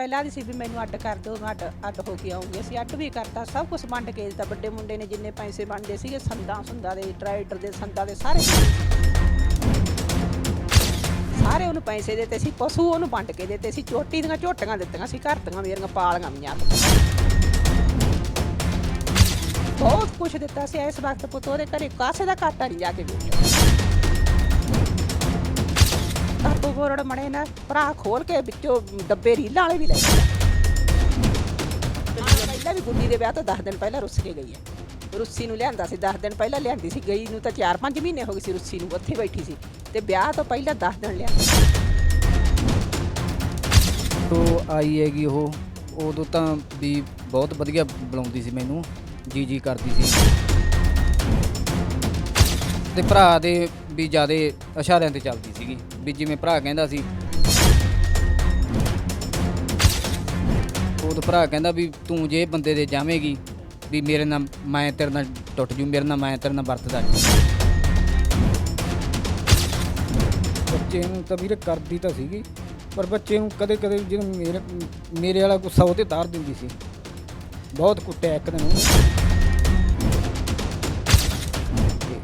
ਪਹਿਲਾਂ ਦੀ ਸੀ ਵੀ ਮੈਨੂੰ ਅੱਡ ਕਰ ਦਿਓ ਮੈਂ ਅੱਡ ਅੱਡ ਹੋ ਕੇ ਆਉਂਗੀ। ਅਸੀਂ ਅੱਡ ਵੀ ਕਰਤਾ, ਸਭ ਕੁਝ ਵੰਡ ਕੇ ਦਿੱਤਾ। ਵੱਡੇ ਮੁੰਡੇ ਨੇ ਜਿੰਨੇ ਪੈਸੇ ਬਣਦੇ ਸੀਗੇ, ਸੰਦਾਂ, ਸੁੰਦਾਂ ਦੇ ਟਰੈਕਟਰ ਦੇ, ਸੰਦਾਂ ਦੇ ਸਾਰੇ। ਸਾਰੇ ਉਹਨੂੰ ਪੈਸੇ ਦਿੱਤੇ ਸੀ, ਪਸ਼ੂ ਉਹਨੂੰ ਵੰਡ ਕੇ ਦਿੱਤੇ ਸੀ, ਚੋਟੀ ਦੀਆਂ ਝੋਟੀਆਂ ਦਿੱਤੀਆਂ ਸੀ, ਘਰ ਦੀਆਂ ਮੇਰੀਆਂ ਪਾਲੀਆਂ ਵੀਆਂ ਬਹੁਤ ਕੁਝ ਦਿੱਤਾ ਸੀ ਇਸ ਵਕਤ ਪੁੱਤ, ਉਹਦੇ ਘਰੇ ਕਾਸੇ ਦਾ ਘਾਟਾ ਨਹੀਂ ਜਾ ਕੇ ਵੇਖਿਆ। ਕਾਪੂ ਮਣੇ ਨਾ ਭਰਾ ਖੋਲ ਕੇ ਵਿੱਚੋਂ ਡੱਬੇ ਰੀਲਾਂ ਵਾਲੇ ਵੀ ਲੈ ਗਏ। ਪਹਿਲਾਂ ਵੀ ਗੁੱਡੀ ਦੇ ਵਿਆਹ ਤੋਂ 10 ਦਿਨ ਪਹਿਲਾਂ ਰੁੱਸ ਕੇ ਗਈ ਹੈ। ਰੁੱਸੀ ਨੂੰ ਲਿਆਂਦਾ ਸੀ 10 ਦਿਨ ਪਹਿਲਾਂ ਲਿਆਂਦੀ ਸੀ, ਗਈ ਨੂੰ ਤਾਂ 4-5 ਮਹੀਨੇ ਹੋ ਗਏ ਸੀ ਰੁੱਸੀ ਨੂੰ, ਉੱਥੇ ਬੈਠੀ ਸੀ ਤੇ ਵਿਆਹ ਤੋਂ ਪਹਿਲਾਂ 10 ਦਿਨ ਲਿਆਂਦਾ ਤੋਂ ਆਈ ਹੈਗੀ ਉਹ, ਉਦੋਂ ਤਾਂ ਵੀ ਬਹੁਤ ਵਧੀਆ ਬੁਲਾਉਂਦੀ ਸੀ ਮੈਨੂੰ ਜੀ ਜੀ ਕਰਦੀ ਸੀ। ਤੇ ਭਰਾ ਦੇ ਵੀ ਜਿਆਦੇ ਇਸ਼ਾਰਿਆਂ ਤੇ ਚੱਲਦੀ ਸੀਗੀ, ਵੀ ਜਿਵੇਂ ਭਰਾ ਕਹਿੰਦਾ ਸੀ। ਉਦੋਂ ਭਰਾ ਕਹਿੰਦਾ ਵੀ ਤੂੰ ਜੇ ਬੰਦੇ ਦੇ ਜਾਵੇਂਗੀ, ਵੀ ਮੇਰੇ ਨਾਲ ਮੈਂ ਤੇਰੇ ਨਾਲ ਟੁੱਟ ਜੂ, ਮੇਰੇ ਨਾਲ ਮੈਂ ਤੇਰੇ ਨਾਲ ਵਰਤਦਾ ਨਹੀਂ ਬੱਚੇ ਨੂੰ ਤਾਂ ਵੀਰੇ ਕਰਦੀ ਤਾਂ ਸੀਗੀ, ਪਰ ਬੱਚੇ ਨੂੰ ਕਦੇ ਕਦੇ ਜਦੋਂ ਮੇਰੇ ਮੇਰੇ ਵਾਲਾ ਗੁੱਸਾ ਉਹ ਤੇ ਤਾਰ ਦਿੰਦੀ ਸੀ। ਬਹੁਤ ਕੁੱਟਿਆ ਇੱਕ ਦਿਨ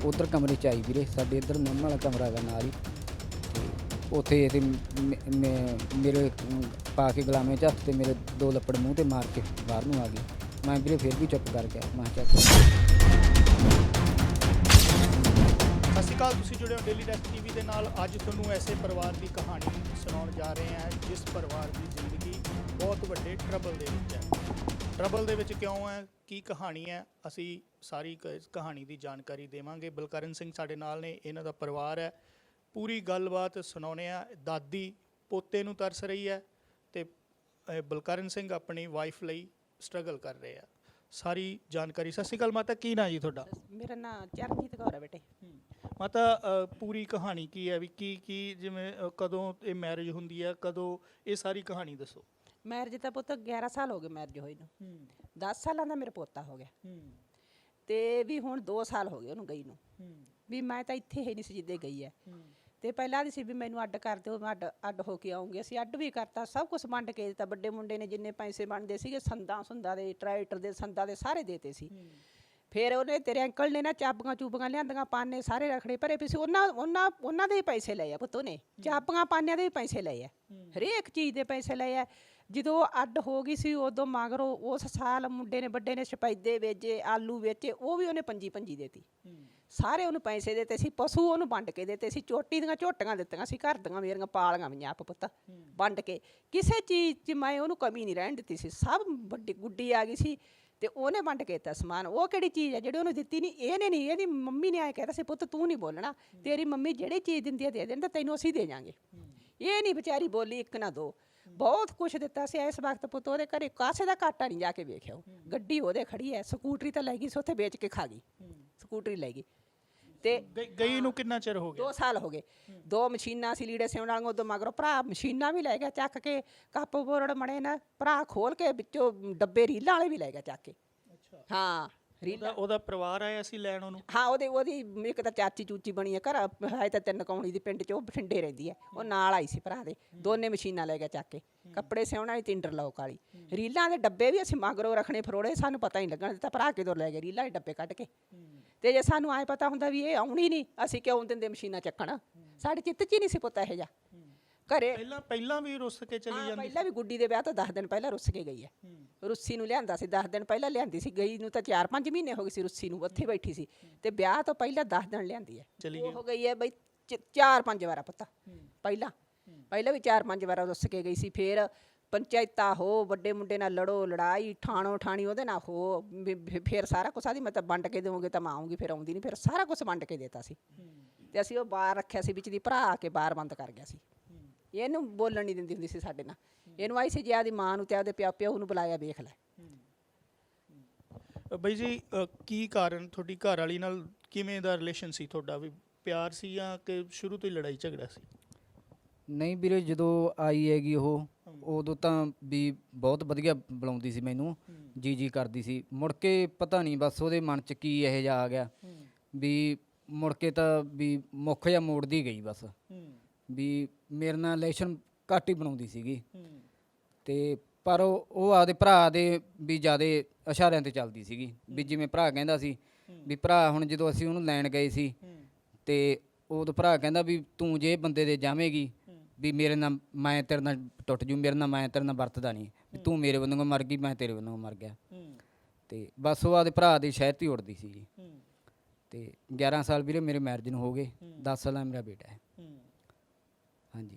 ਉਧਰ ਕਮਰੇ ਚ ਆਈ ਵੀਰੇ ਸਾਡੇ ਇੱਧਰ ਮੰਮਾ ਵਾਲਾ ਕਮਰਾ ਹੈਗਾ ਨਾਲ ਹੀ। ਤੇ ਉੱਥੇ ਤੇ ਮ- ਮੈਂ- ਮੇਰੇ ਅਮ, ਪਾ ਕੇ ਗੁਲਾਮੇ ਚ ਹੱਥ ਤੇ ਮੇਰੇ ਦੋ ਲੱਪੜ ਮੂੰਹ ਤੇ ਮਾਰ ਕੇ ਬਾਹਰ ਨੂੰ ਆ ਗਈ ਮੈਂ ਵੀਰੇ ਫਿਰ ਵੀ ਚੁੱਪ ਕਰ ਗਿਆ ਮੈਂ ਕਿਹਾ ਚੱਲ। ਸਤਿ ਸ਼੍ਰੀ ਅਕਾਲ ਤੁਸੀਂ ਜੁੜੇ ਹੋ ਡੇਲੀ ਡੈਸਕ ਟੀਵੀ ਦੇ ਨਾਲ। ਅੱਜ ਤੁਹਾਨੂੰ ਐਸੇ ਪਰਿਵਾਰ ਦੀ ਕਹਾਣੀ ਸੁਣਾਉਣ ਜਾ ਰਹੇ ਹਾਂ ਜਿਸ ਪਰਿਵਾਰ ਦੀ ਜ਼ਿੰਦਗੀ ਬਹੁਤ ਵੱਡੇ ਟਰਬਲ ਦੇ ਵਿੱਚ ਹੈ। ਟਰਬਲ ਦੇ ਵਿੱਚ ਕਿਉਂ ਹੈ? ਕੀ ਕਹਾਣੀ ਹੈ? ਅਸੀਂ ਸਾਰੀ ਕ- ਕਹਾਣੀ ਦੀ ਜਾਣਕਾਰੀ ਦੇਵਾਂਗੇ। ਬਲਕਰਨ ਸਿੰਘ ਸਾਡੇ ਨਾਲ ਨੇ ਇਹਨਾਂ ਦਾ ਪਰਿਵਾਰ ਹੈ। ਪੂਰੀ ਗੱਲਬਾਤ ਸੁਣਾਉਣੇ ਆ ਦਾਦੀ ਪੋਤੇ ਨੂੰ ਤਰਸ ਰਹੀ ਹੈ ਤੇ ਬਲਕਰਨ ਸਿੰਘ ਆਪਣੀ ਵਾਈਫ ਲਈ ਸਟਰਗਲ ਕਰ ਰਹੇ ਆ। ਸਾਰੀ ਜਾਣਕਾਰੀ। ਸਤਿ ਸ਼੍ਰੀ ਅਕਾਲ ਮਾਤਾ ਕੀ ਨਾਂ ਜੀ ਤੁਹਾਡਾ? ਮੇਰਾ ਨਾਂ ਚਰਨਜੀਤ ਕੌਰ ਹੈ ਬੇਟੇ। ਮਾਤਾ ਅ, ਪੂਰੀ ਕਹਾਣੀ ਕੀ ਹੈ? ਵੀ ਕੀ ਕੀ ਜਿਵੇਂ ਅ, ਕਦੋਂ ਇਹ ਮੈਰਿਜ ਹੁੰਦੀ ਹੈ? ਕਦੋਂ ਇਹ ਸਾਰੀ ਕਹਾਣੀ ਦੱਸੋ। ਮੈਰਿਜ ਤਾਂ ਪੁੱਤ 11 ਸਾਲ ਹੋ ਗਏ ਮੈਰਿਜ ਹੋਈ ਨੂੰ। 10 ਸਾਲਾਂ ਦਾ ਮੇਰਾ ਪੋਤਾ ਹੋ ਗਿਆ। ਤੇ ਵੀ ਹੁਣ 2 ਸਾਲ ਹੋ ਗਏ ਉਹਨੂੰ ਗਈ ਨੂੰ। ਵੀ ਮੈਂ ਤਾਂ ਇੱਥੇ ਹੀ ਨਹੀਂ ਸੀ ਜਿੱਦੇ ਗਈ ਹੈ। ਤੇ ਪਹਿਲਾਂ ਦੀ ਸੀ ਵੀ ਮੈਨੂੰ ਅੱਡ ਕਰ ਦਿਓ ਮੈਂ ਅੱਡ ਅੱਡ ਹੋ ਕੇ ਆਉਂਗੀ ਅਸੀਂ ਅੱਡ ਵੀ ਕਰਤਾ ਸਭ ਕੁਝ ਵੰਡ ਕੇ ਦਿੱਤਾ। ਵੱਡੇ ਮੁੰਡੇ ਨੇ ਜਿੰਨੇ ਪੈਸੇ ਬਣਦੇ ਸੀਗੇ ਸੰਦਾਂ ਸੁੰਦਾਂ ਦੇ ਟਰੈਕਟਰ ਦੇ ਸੰਦਾਂ ਦੇ ਸਾਰੇ ਦੇਤੇ ਸੀ। ਫਿਰ ਉਹਨੇ ਤੇਰੇ ਅੰਕਲ ਨੇ ਨਾ ਚਾਬੀਆਂ ਚੂਬੀਆਂ ਲਿਆਂਦੀਆਂ ਪਾਨੇ ਸਾਰੇ ਰਖੜੇ ਭਰੇ ਪਏ ਸੀ। ਉਹਨਾਂ ਉਹਨਾਂ ਉਹਨਾਂ ਦੇ ਹੀ ਪੈਸੇ ਲਏ ਆ ਪੁੱਤ ਉਹਨੇ। ਚਾਬੀਆਂ ਪਾਨਿਆਂ ਦੇ ਵੀ ਪੈਸੇ ਲਏ ਆ। ਹਰੇਕ ਚੀਜ਼ ਦੇ ਪੈਸੇ ਲਏ ਆ। ਜਦੋਂ ਅੱਡ ਹੋ ਗਈ ਸੀ ਉਦੋਂ ਮਗਰੋਂ ਉਸ ਸਾਲ ਮੁੰਡੇ ਨੇ, ਵੱਡੇ ਨੇ ਸਪੈਦੇ ਵੇਚੇ, ਆਲੂ ਵੇਚੇ, ਉਹ ਵੀ ਉਹਨੇ ਪੰਜੀ ਪੰਜੀ ਦੇਤੀ। ਸਾਰੇ ਉਹਨੂੰ ਪੈਸੇ ਦਿੱਤੇ ਸੀ, ਪਸ਼ੂ ਉਹਨੂੰ ਵੰਡ ਕੇ ਦਿੱਤੇ ਸੀ, ਚੋਟੀ ਦੀਆਂ ਝੋਟੀਆਂ ਦਿੱਤੀਆਂ ਸੀ, ਘਰ ਦੀਆਂ ਮੇਰੀਆਂ ਪਾਲੀਆਂ ਵੀ ਆਪ ਪੁੱਤ, ਵੰਡ ਕੇ। ਕਿਸੇ ਚੀਜ਼ 'ਚ ਮੈਂ ਉਹਨੂੰ ਕਮੀ ਨਹੀਂ ਰਹਿਣ ਦਿੱਤੀ ਸੀ, ਸਭ ਵੱਡੀ ਗੁੱਡੀ ਆ ਗਈ ਸੀ ਤੇ ਉਹਨੇ ਵੰਡ ਕੇ ਦਿੱਤਾ ਸਮਾਨ। ਉਹ ਕਿਹੜੀ ਚੀਜ਼ ਹੈ ਜਿਹੜੀ ਉਹਨੂੰ ਦਿੱਤੀ ਨਹੀਂ ਇਹਨੇ ਨਹੀਂ, ਇਹਦੀ ਮੰਮੀ ਨੇ ਆਏ ਕਹਿਤਾ ਸੀ, ਪੁੱਤ ਤੂੰ ਨਹੀਂ ਬੋਲਣਾ, ਤੇਰੀ ਮੰਮੀ ਜਿਹੜੀ ਚੀਜ਼ ਦਿੰਦੀ ਹੈ ਦੇ ਦੇਣ, ਤਾਂ ਤੈਨੂੰ ਅਸੀਂ ਦੇ ਜਾਾਂਗੇ ਇਹ ਨਹੀਂ ਵਿਚਾਰੀ ਬੋਲੀ ਇੱਕ ਨਾ ਦੋ। ਬਹੁਤ ਕੁਝ ਦਿੱਤਾ ਸੀ ਇਸ ਵਕਤ ਪੁੱਤ ਉਹਦੇ ਘਰੇ ਕਾਸੇ ਦਾ ਘਾਟਾ ਨਹੀਂ ਜਾ ਕੇ ਵੇਖਿਆ ਉਹ। ਗੱਡੀ ਉਹਦੇ ਖੜੀ ਹੈ ਸਕੂਟਰੀ ਤਾਂ ਲੈ ਗਈ ਸੀ ਉੱਥੇ ਵੇਚ ਕੇ ਖਾ ਗਈ। ਸਕੂਟਰੀ ਲੈ ਗਈ। ਤੇ ਗਈ- ਨੂੰ ਕਿੰਨਾ ਚਿਰ ਹੋ ਗਿਆ? 2 ਸਾਲ ਹੋ ਗਏ। ਦੋ ਮਸ਼ੀਨਾਂ ਸੀ ਲੀੜੇ ਸਿਉਣ ਵਾਲੀਆਂ ਉਦੋਂ ਮਗਰੋਂ ਭਰਾ ਮਸ਼ੀਨਾਂ ਵੀ ਲੈ ਗਿਆ ਚੱਕ ਕੇ ਕੱਪ ਬੋਰਡ ਮਣੇ ਨਾ ਭਰਾ ਖੋਲ ਕੇ ਵਿੱਚੋਂ ਡੱਬੇ ਰੀਲਾਂ ਵਾਲੇ ਵੀ ਲੈ ਗਿਆ ਚੱਕ ਕੇ। ਅੱਛਾ। ਹਾਂ। ਰੀਲਾਂ ਉਹਦਾ ਪਰਿਵਾਰ ਆਇਆ ਸੀ ਲੈਣ ਉਹਨੂੰ? ਹਾਂ ਉਹਦੇ ਉਹਦੀ ਇੱਕ ਤਾਂ ਚਾਚੀ ਚੂਚੀ ਬਣੀ ਹੈ ਘਰ ਹੈ ਤਾਂ ਤਿੰਨ ਕੌਣੀ ਦੀ ਪਿੰਡ 'ਚ ਉਹ ਬਠਿੰਡੇ ਰਹਿੰਦੀ ਹੈ ਉਹ ਨਾਲ ਆਈ ਸੀ ਭਰਾ ਦੇ। ਦੋਨੇ ਮਸ਼ੀਨਾਂ ਲੈ ਗਿਆ ਚੱਕ ਕੇ। ਕੱਪੜੇ ਸਿਉਣ ਵਾਲੀ ਤੇ ਇੰਟਰਲੌਕ ਵਾਲੀ। ਰੀਲਾਂ ਦੇ ਡੱਬੇ ਵੀ ਅਸੀਂ ਮਗਰੋਂ ਰੱਖਣੇ ਫਰੋੜੇ ਸਾਨੂੰ ਪਤਾ ਹੀ ਲੱਗਣ ਦਿੱਤਾ। ਭਰਾ ਕਿਦੋਂ ਲੈ ਗਿਆ ਰੀਲਾਂ ਦੇ ਡੱਬੇ ਕੱਢ ਕੇ। ਤੇ ਜੇ ਸਾਨੂੰ ਆਏ ਪਤਾ ਹੁੰਦਾ ਵੀ ਇਹ ਆਉਣੀ ਨਹੀਂ ਅਸੀਂ ਕਿਉਂ ਦਿੰਦੇ ਮਸ਼ੀਨਾਂ ਚੱਕਣ? ਸਾਡੇ ਚਿੱਤ 'ਚ ਹੀ ਨਹੀਂ ਸੀ ਪੁੱਤ ਇਹੋ ਜਿਹਾ। ਘਰੇ। ਪਹਿਲਾਂ ਪਹਿਲਾਂ ਵੀ ਰੁੱਸ ਕੇ ਚਲੀ ਹਾਂ, ਜਾਂਦੀ ਪਹਿਲਾਂ ਵੀ ਗੁੱਡੀ ਦੇ ਵਿਆਹ ਤੋਂ 10 ਦਿਨ ਪਹਿਲਾਂ ਰੁੱਸ ਕੇ ਗਈ ਹੈ। ਰੁੱਸੀ ਨੂੰ ਲਿਆਂਦਾ ਸੀ 10 ਦਿਨ ਪਹਿਲਾਂ ਲਿਆਂਦੀ ਸੀ। ਗਈ ਨੂੰ ਤਾਂ 4-5 ਮਹੀਨੇ ਹੋ ਗਏ ਸੀ ਰੁੱਸੀ ਨੂੰ ਉੱਥੇ ਬੈਠੀ ਸੀ ਤੇ ਵਿਆਹ ਤੋਂ ਪਹਿਲਾਂ 10 ਦਿਨ ਲਿਆਂਦੀ ਹੈ। ਚਲੀ ਉਹ ਹੋ ਗਈ ਹੈ ਬਈ 4-5 ਵਾਰਾ ਪਤਾ ਪਹਿਲਾਂ। ਪਹਿਲਾਂ ਵੀ 5 ਵਾਰਾ ਰੁੱਸ ਕੇ ਗਈ ਸੀ ਫੇਰ ਪੰਚਾਇਤਾਂ ਹੋ ਵੱਡੇ ਮੁੰਡੇ ਨਾਲ ਲੜੋ ਲੜਾਈ ਠਾਣੋ ਠਾਣੀ ਉਹਦੇ ਨਾਲ ਹੋ ਵੀ ਫੇਰ ਸਾਰਾ ਕੁਛ ਆਦੀ ਮੈਂ ਤਾਂ ਵੰਡ ਕੇ ਦੇਵਾਂਗੇ ਤਾਂ ਮੈਂ ਆਉਂਗੀ ਫਿਰ ਆਉਂਦੀ ਨਹੀਂ ਫਿਰ ਸਾਰਾ ਕੁਝ ਵੰਡ ਕੇ ਦੇਤਾ ਸੀ। ਤੇ ਅਸੀਂ ਉਹ ਬਾਹਰ ਰੱਖਿਆ ਸੀ ਵਿੱਚ ਦੀ ਭਰਾ ਆ ਕੇ ਬਾਹਰ ਬੰਦ ਕਰ ਗਿਆ ਸੀ। ਇਹਨੂੰ ਬੋਲਣ ਨਹੀਂ ਦਿੰਦੀ ਹੁੰਦੀ ਸੀ ਸਾਡੇ ਨਾਲ। ਇਹਨੂੰ ਆਈ ਸੀ ਜੇ ਆਦੀ ਮਾਂ ਨੂੰ ਤੇ ਆਦੇ ਪਿਓ ਪਿਓ ਨੂੰ ਬੁਲਾਇਆ ਵੇਖ ਲੈ। ਬਈ ਜੀ ਅ, ਕੀ ਕਾਰਨ ਤੁਹਾਡੀ ਘਰ ਵਾਲੀ ਨਾਲ ਕਿਵੇਂ ਦਾ ਰਿਲੇਸ਼ਨ ਸੀ ਤੁਹਾਡਾ? ਵੀ ਪਿਆਰ ਸੀ ਜਾਂ ਕਿ ਸ਼ੁਰੂ ਤੋਂ ਹੀ ਲੜਾਈ ਝਗੜਾ ਸੀ? ਨਹੀਂ ਵੀਰੇ ਜਦੋਂ ਆਈ ਹੈਗੀ ਉਹ ਉਦੋਂ ਤਾਂ ਵੀ ਬਹੁਤ ਵਧੀਆ ਬੁਲਾਉਂਦੀ ਸੀ ਮੈਨੂੰ ਜੀ ਜੀ ਕਰਦੀ ਸੀ। ਮੁੜ ਕੇ ਪਤਾ ਨਹੀਂ ਬਸ ਉਹਦੇ ਮਨ 'ਚ ਕੀ ਇਹੋ ਜਿਹਾ ਆ ਗਿਆ। ਵੀ ਮੁੜ ਕੇ ਤਾਂ ਵੀ ਮੁੱਖ ਜਾਂ ਮੋੜਦੀ ਗਈ ਬਸ। ਵੀ ਮੇਰੇ ਨਾਲ ਰਿਲੇਸ਼ਨ ਘੱਟ ਹੀ ਬਣਾਉਂਦੀ ਸੀਗੀ। ਤੇ ਪਰ ਉਹ ਉਹ ਆਪਦੇ ਭਰਾ ਦੇ ਵੀ ਜਿਆਦੇ ਇਸ਼ਾਰਿਆਂ ਤੇ ਚੱਲਦੀ ਸੀਗੀ। ਵੀ ਜਿਵੇਂ ਭਰਾ ਕਹਿੰਦਾ ਸੀ ਵੀ ਭਰਾ ਹੁਣ ਜਦੋਂ ਅਸੀਂ ਉਹਨੂੰ ਲੈਣ ਗਏ ਸੀ ਤੇ ਉਦੋਂ ਭਰਾ ਕਹਿੰਦਾ ਵੀ ਤੂੰ ਜੇ ਬੰਦੇ ਦੇ ਜਾਵੇਂਗੀ ਵੀ ਮੇਰੇ ਨਾਲ ਮੈਂ ਤੇਰੇ ਨਾਲ ਟੁੱਟ ਜੂ ਮੇਰੇ ਨਾਲ ਮੈਂ ਤੇਰੇ ਨਾਲ ਵਰਤਦਾ ਨਹੀਂ। ਵੀ ਤੂੰ ਮੇਰੇ ਵੱਲੋਂ ਮਰ ਗਈ ਮੈਂ ਤੇਰੇ ਵੱਲੋਂ ਮਰ ਗਿਆ। ਤੇ ਬਸ ਉਹ ਆਪਦੇ ਭਰਾ ਦੀ ਸ਼ਹਿਰ ਤੇ ਉੜਦੀ ਸੀ ਜੀ ਤੇ 11 ਸਾਲ ਵੀਰੇ ਮੇਰੇ ਮੈਰਿਜ ਨੂੰ ਹੋ ਗਏ। 10 ਸਾਲਾਂ ਮੇਰਾ ਬੇਟਾ ਹੈ। ਹਾਂਜੀ।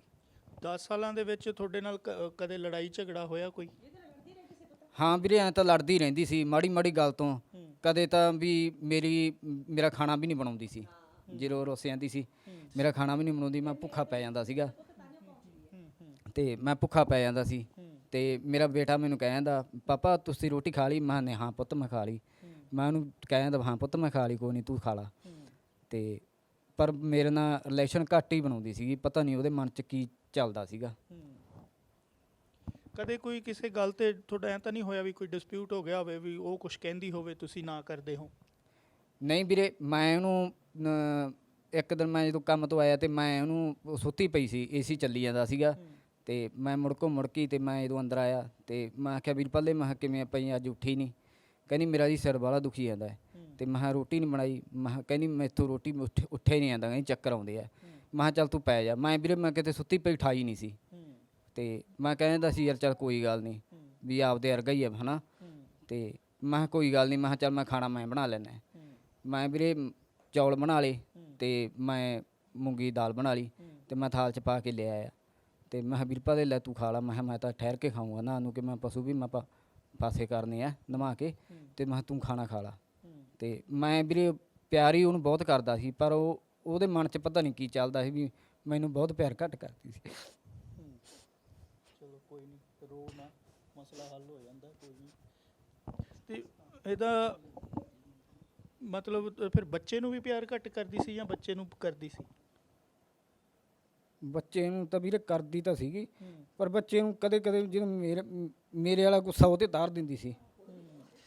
10 ਸਾਲਾਂ ਦੇ ਵਿੱਚ ਤੁਹਾਡੇ ਨਾਲ ਕ- ਕਦੇ ਲੜਾਈ ਝਗੜਾ ਹੋਇਆ ਕੋਈ? ਹਾਂ ਵੀਰੇ ਐਂ ਤਾਂ ਲੜਦੀ ਰਹਿੰਦੀ ਸੀ ਮਾੜੀ ਮਾੜੀ ਗੱਲ ਤੋਂ। ਕਦੇ ਤਾਂ ਵੀ ਮੇਰੀ ਮੇਰਾ ਖਾਣਾ ਵੀ ਨਹੀਂ ਬਣਾਉਂਦੀ ਸੀ। ਜਦੋਂ ਰੋਸੇ ਜਾਂਦੀ ਸੀ ਮੇਰਾ ਖਾਣਾ ਵੀ ਨਹੀਂ ਬਣਾਉਂਦੀ ਮੈਂ ਭੁੱਖਾ ਪੈ ਜਾਂਦਾ ਸੀਗਾ। ਤੇ ਮੈਂ ਭੁੱਖਾ ਪੈ ਜਾਂਦਾ ਸੀ। ਤੇ ਮੇਰਾ ਬੇਟਾ ਮੈਨੂੰ ਕਹਿ ਜਾਂਦਾ ਪਾਪਾ ਤੁਸੀਂ ਰੋਟੀ ਖਾ ਲਈ? ਮੈਂ ਨੇ ਹਾਂ ਪੁੱਤ ਮੈਂ ਖਾ ਲਈ। ਮੈਂ ਉਹਨੂੰ ਕਹਿ ਜਾਂਦਾ ਹਾਂ ਪੁੱਤ ਮੈਂ ਖਾ ਲਈ ਕੋਈ ਨਹੀਂ ਤੂੰ ਖਾ ਲਾ। ਤੇ ਪਰ ਮੇਰੇ ਨਾਲ ਰਿਲੇਸ਼ਨ ਘੱਟ ਹੀ ਬਣਾਉਂਦੀ ਸੀਗੀ ਪਤਾ ਨਹੀਂ ਉਹਦੇ ਮਨ 'ਚ ਕੀ ਚੱਲਦਾ ਸੀਗਾ। ਕਦੇ ਕੋਈ ਕਿਸੇ ਗੱਲ ਤੇ ਤੁਹਾਡਾ ਐਂ ਤਾਂ ਨਹੀਂ ਹੋਇਆ ਵੀ ਕੋਈ ਡਿਸਪਿਊਟ ਹੋ ਗਿਆ ਹੋਵੇ ਵੀ ਉਹ ਕੁਝ ਕਹਿੰਦੀ ਹੋਵੇ ਤੁਸੀਂ ਨਾ ਕਰਦੇ ਹੋ? ਨਹੀਂ ਵੀਰੇ ਮੈਂ ਉਹਨੂੰ ਅਮ, ਇੱਕ ਦਿਨ ਮੈਂ ਜਦੋਂ ਕੰਮ ਤੋਂ ਆਇਆ ਤੇ ਮੈਂ ਉਹਨੂੰ ਉਹ ਸੁੱਤੀ ਪਈ ਸੀ ਏਸੀ ਚੱਲੀ ਜਾਂਦਾ ਸੀਗਾ। ਤੇ ਮੈਂ ਮੁੜਕੋ ਮੁੜਕੀ ਤੇ ਮੈਂ ਜਦੋਂ ਅੰਦਰ ਆਇਆ ਤੇ ਮੈਂ ਆਖਿਆ ਵੀਰਪਾਲੇ ਮੈਂ ਕਿਹਾ ਕਿਵੇਂ ਆ ਪਈ ਅੱਜ ਉੱਠੀ ਨਹੀਂ ਕਹਿੰਦੀ ਮੇਰਾ ਜੀ ਸਿਰ ਵਾਲਾ ਦੁਖੀ ਜਾਂਦਾ ਹੈ। ਤੇ ਮੈਂ ਕਿਹਾ ਰੋਟੀ ਨਹੀਂ ਬਣਾਈ ਮੈਂ ਕਿਹਾ ਕਹਿੰਦੀ ਮੈਥੋਂ ਰੋਟੀ ਉੱਠ- ਉੱਠੇ ਨਹੀਂ ਆਂਦਾ ਕਹਿੰਦੀ ਚੱਕਰ ਆਉਂਦੇ ਆ। ਮੈਂ ਕਿਹਾ ਚੱਲ ਤੂੰ ਪੈ ਜਾ। ਮੈਂ ਵੀਰੇ ਮੈਂ ਕਿਤੇ ਸੁੱਤੀ ਪਈ ਠਾਈ ਨਹੀਂ ਸੀ। ਤੇ ਮੈਂ ਕਹਿੰਦਾ ਸੀ ਯਾਰ ਚੱਲ ਕੋਈ ਗੱਲ ਨਹੀਂ ਵੀ ਆਪਦੇ ਵਰਗਾ ਹੀ ਆ ਹਨਾ। ਤੇ ਮੈਂ ਕਿਹਾ ਕੋਈ ਗੱਲ ਨਹੀਂ ਮੈਂ ਕਿਹਾ ਚੱਲ ਮੈਂ ਖਾਣਾ ਮੈਂ ਬਣਾ ਲੈਣਾ ਮੈਂ ਵੀਰੇ ਮ- ਚੌਲ ਬਣਾ ਲਏ ਤੇ ਮੈਂ ਮੂੰਗੀ ਦਾਲ ਬਣਾ ਲਈ ਤੇ ਮੈਂ ਥਾਲ 'ਚ ਪਾ ਕੇ ਲੈ ਆਇਆ ਤੇ ਮੈਂ ਕਿਹਾ ਵੀਰਪਾ ਦੇ ਲੈ ਤੂੰ ਖਾ ਲਾ ਮੈਂ ਕਿਹਾ ਮੈਂ ਤਾਂ ਠਹਿਰ ਕੇ ਖਾਊਂਗਾ ਨਾ ਨੂੰ ਕਿ ਮੈਂ ਪਸ਼ੂ ਵੀ ਮੈਂ ਪਾ- ਪਾਸੇ ਕਰਨੇ ਆ ਨਵਾ ਕੇ ਤੇ ਮੈਂ ਕਿਹਾ ਤੂੰ ਖਾਣਾ ਖਾ ਲਾ। ਤੇ ਮੈਂ ਵੀਰੇ ਪਿਆਰ ਹੀ ਉਹਨੂੰ ਬਹੁਤ ਕਰਦਾ ਸੀ ਪਰ ਉਹ ਉਹਦੇ ਮਨ 'ਚ ਪਤਾ ਨਹੀਂ ਕੀ ਚੱਲਦਾ ਸੀ ਵੀ ਮੈਨੂੰ ਬਹੁਤ ਪਿਆਰ ਘੱਟ ਕਰਦੀ ਸੀ। ਚਲੋ ਕੋਈ ਨਹੀਂ ਰੋ ਨਾ ਮਸਲਾ ਹੱਲ ਹੋ ਜਾਂਦਾ ਕੋਈ ਨਹੀਂ। ਤੇ ਇਹਦਾ ਮਤਲਬ ਫਿਰ ਬੱਚੇ ਨੂੰ ਵੀ ਪਿਆਰ ਘੱਟ ਕਰਦੀ ਸੀ ਜਾਂ ਬੱਚੇ ਨੂੰ ਕਰਦੀ ਸੀ? ਬੱਚੇ ਨੂੰ ਤਾਂ ਵੀਰੇ ਕਰਦੀ ਤਾਂ ਸੀਗੀ ਪਰ ਬੱਚੇ ਨੂੰ ਕਦੇ ਕਦੇ ਜਦੋਂ ਮੇਰੇ ਮੇਰੇ ਵਾਲਾ ਗੁੱਸਾ ਉਹਤੇ ਤਾਰ ਦਿੰਦੀ ਸੀ।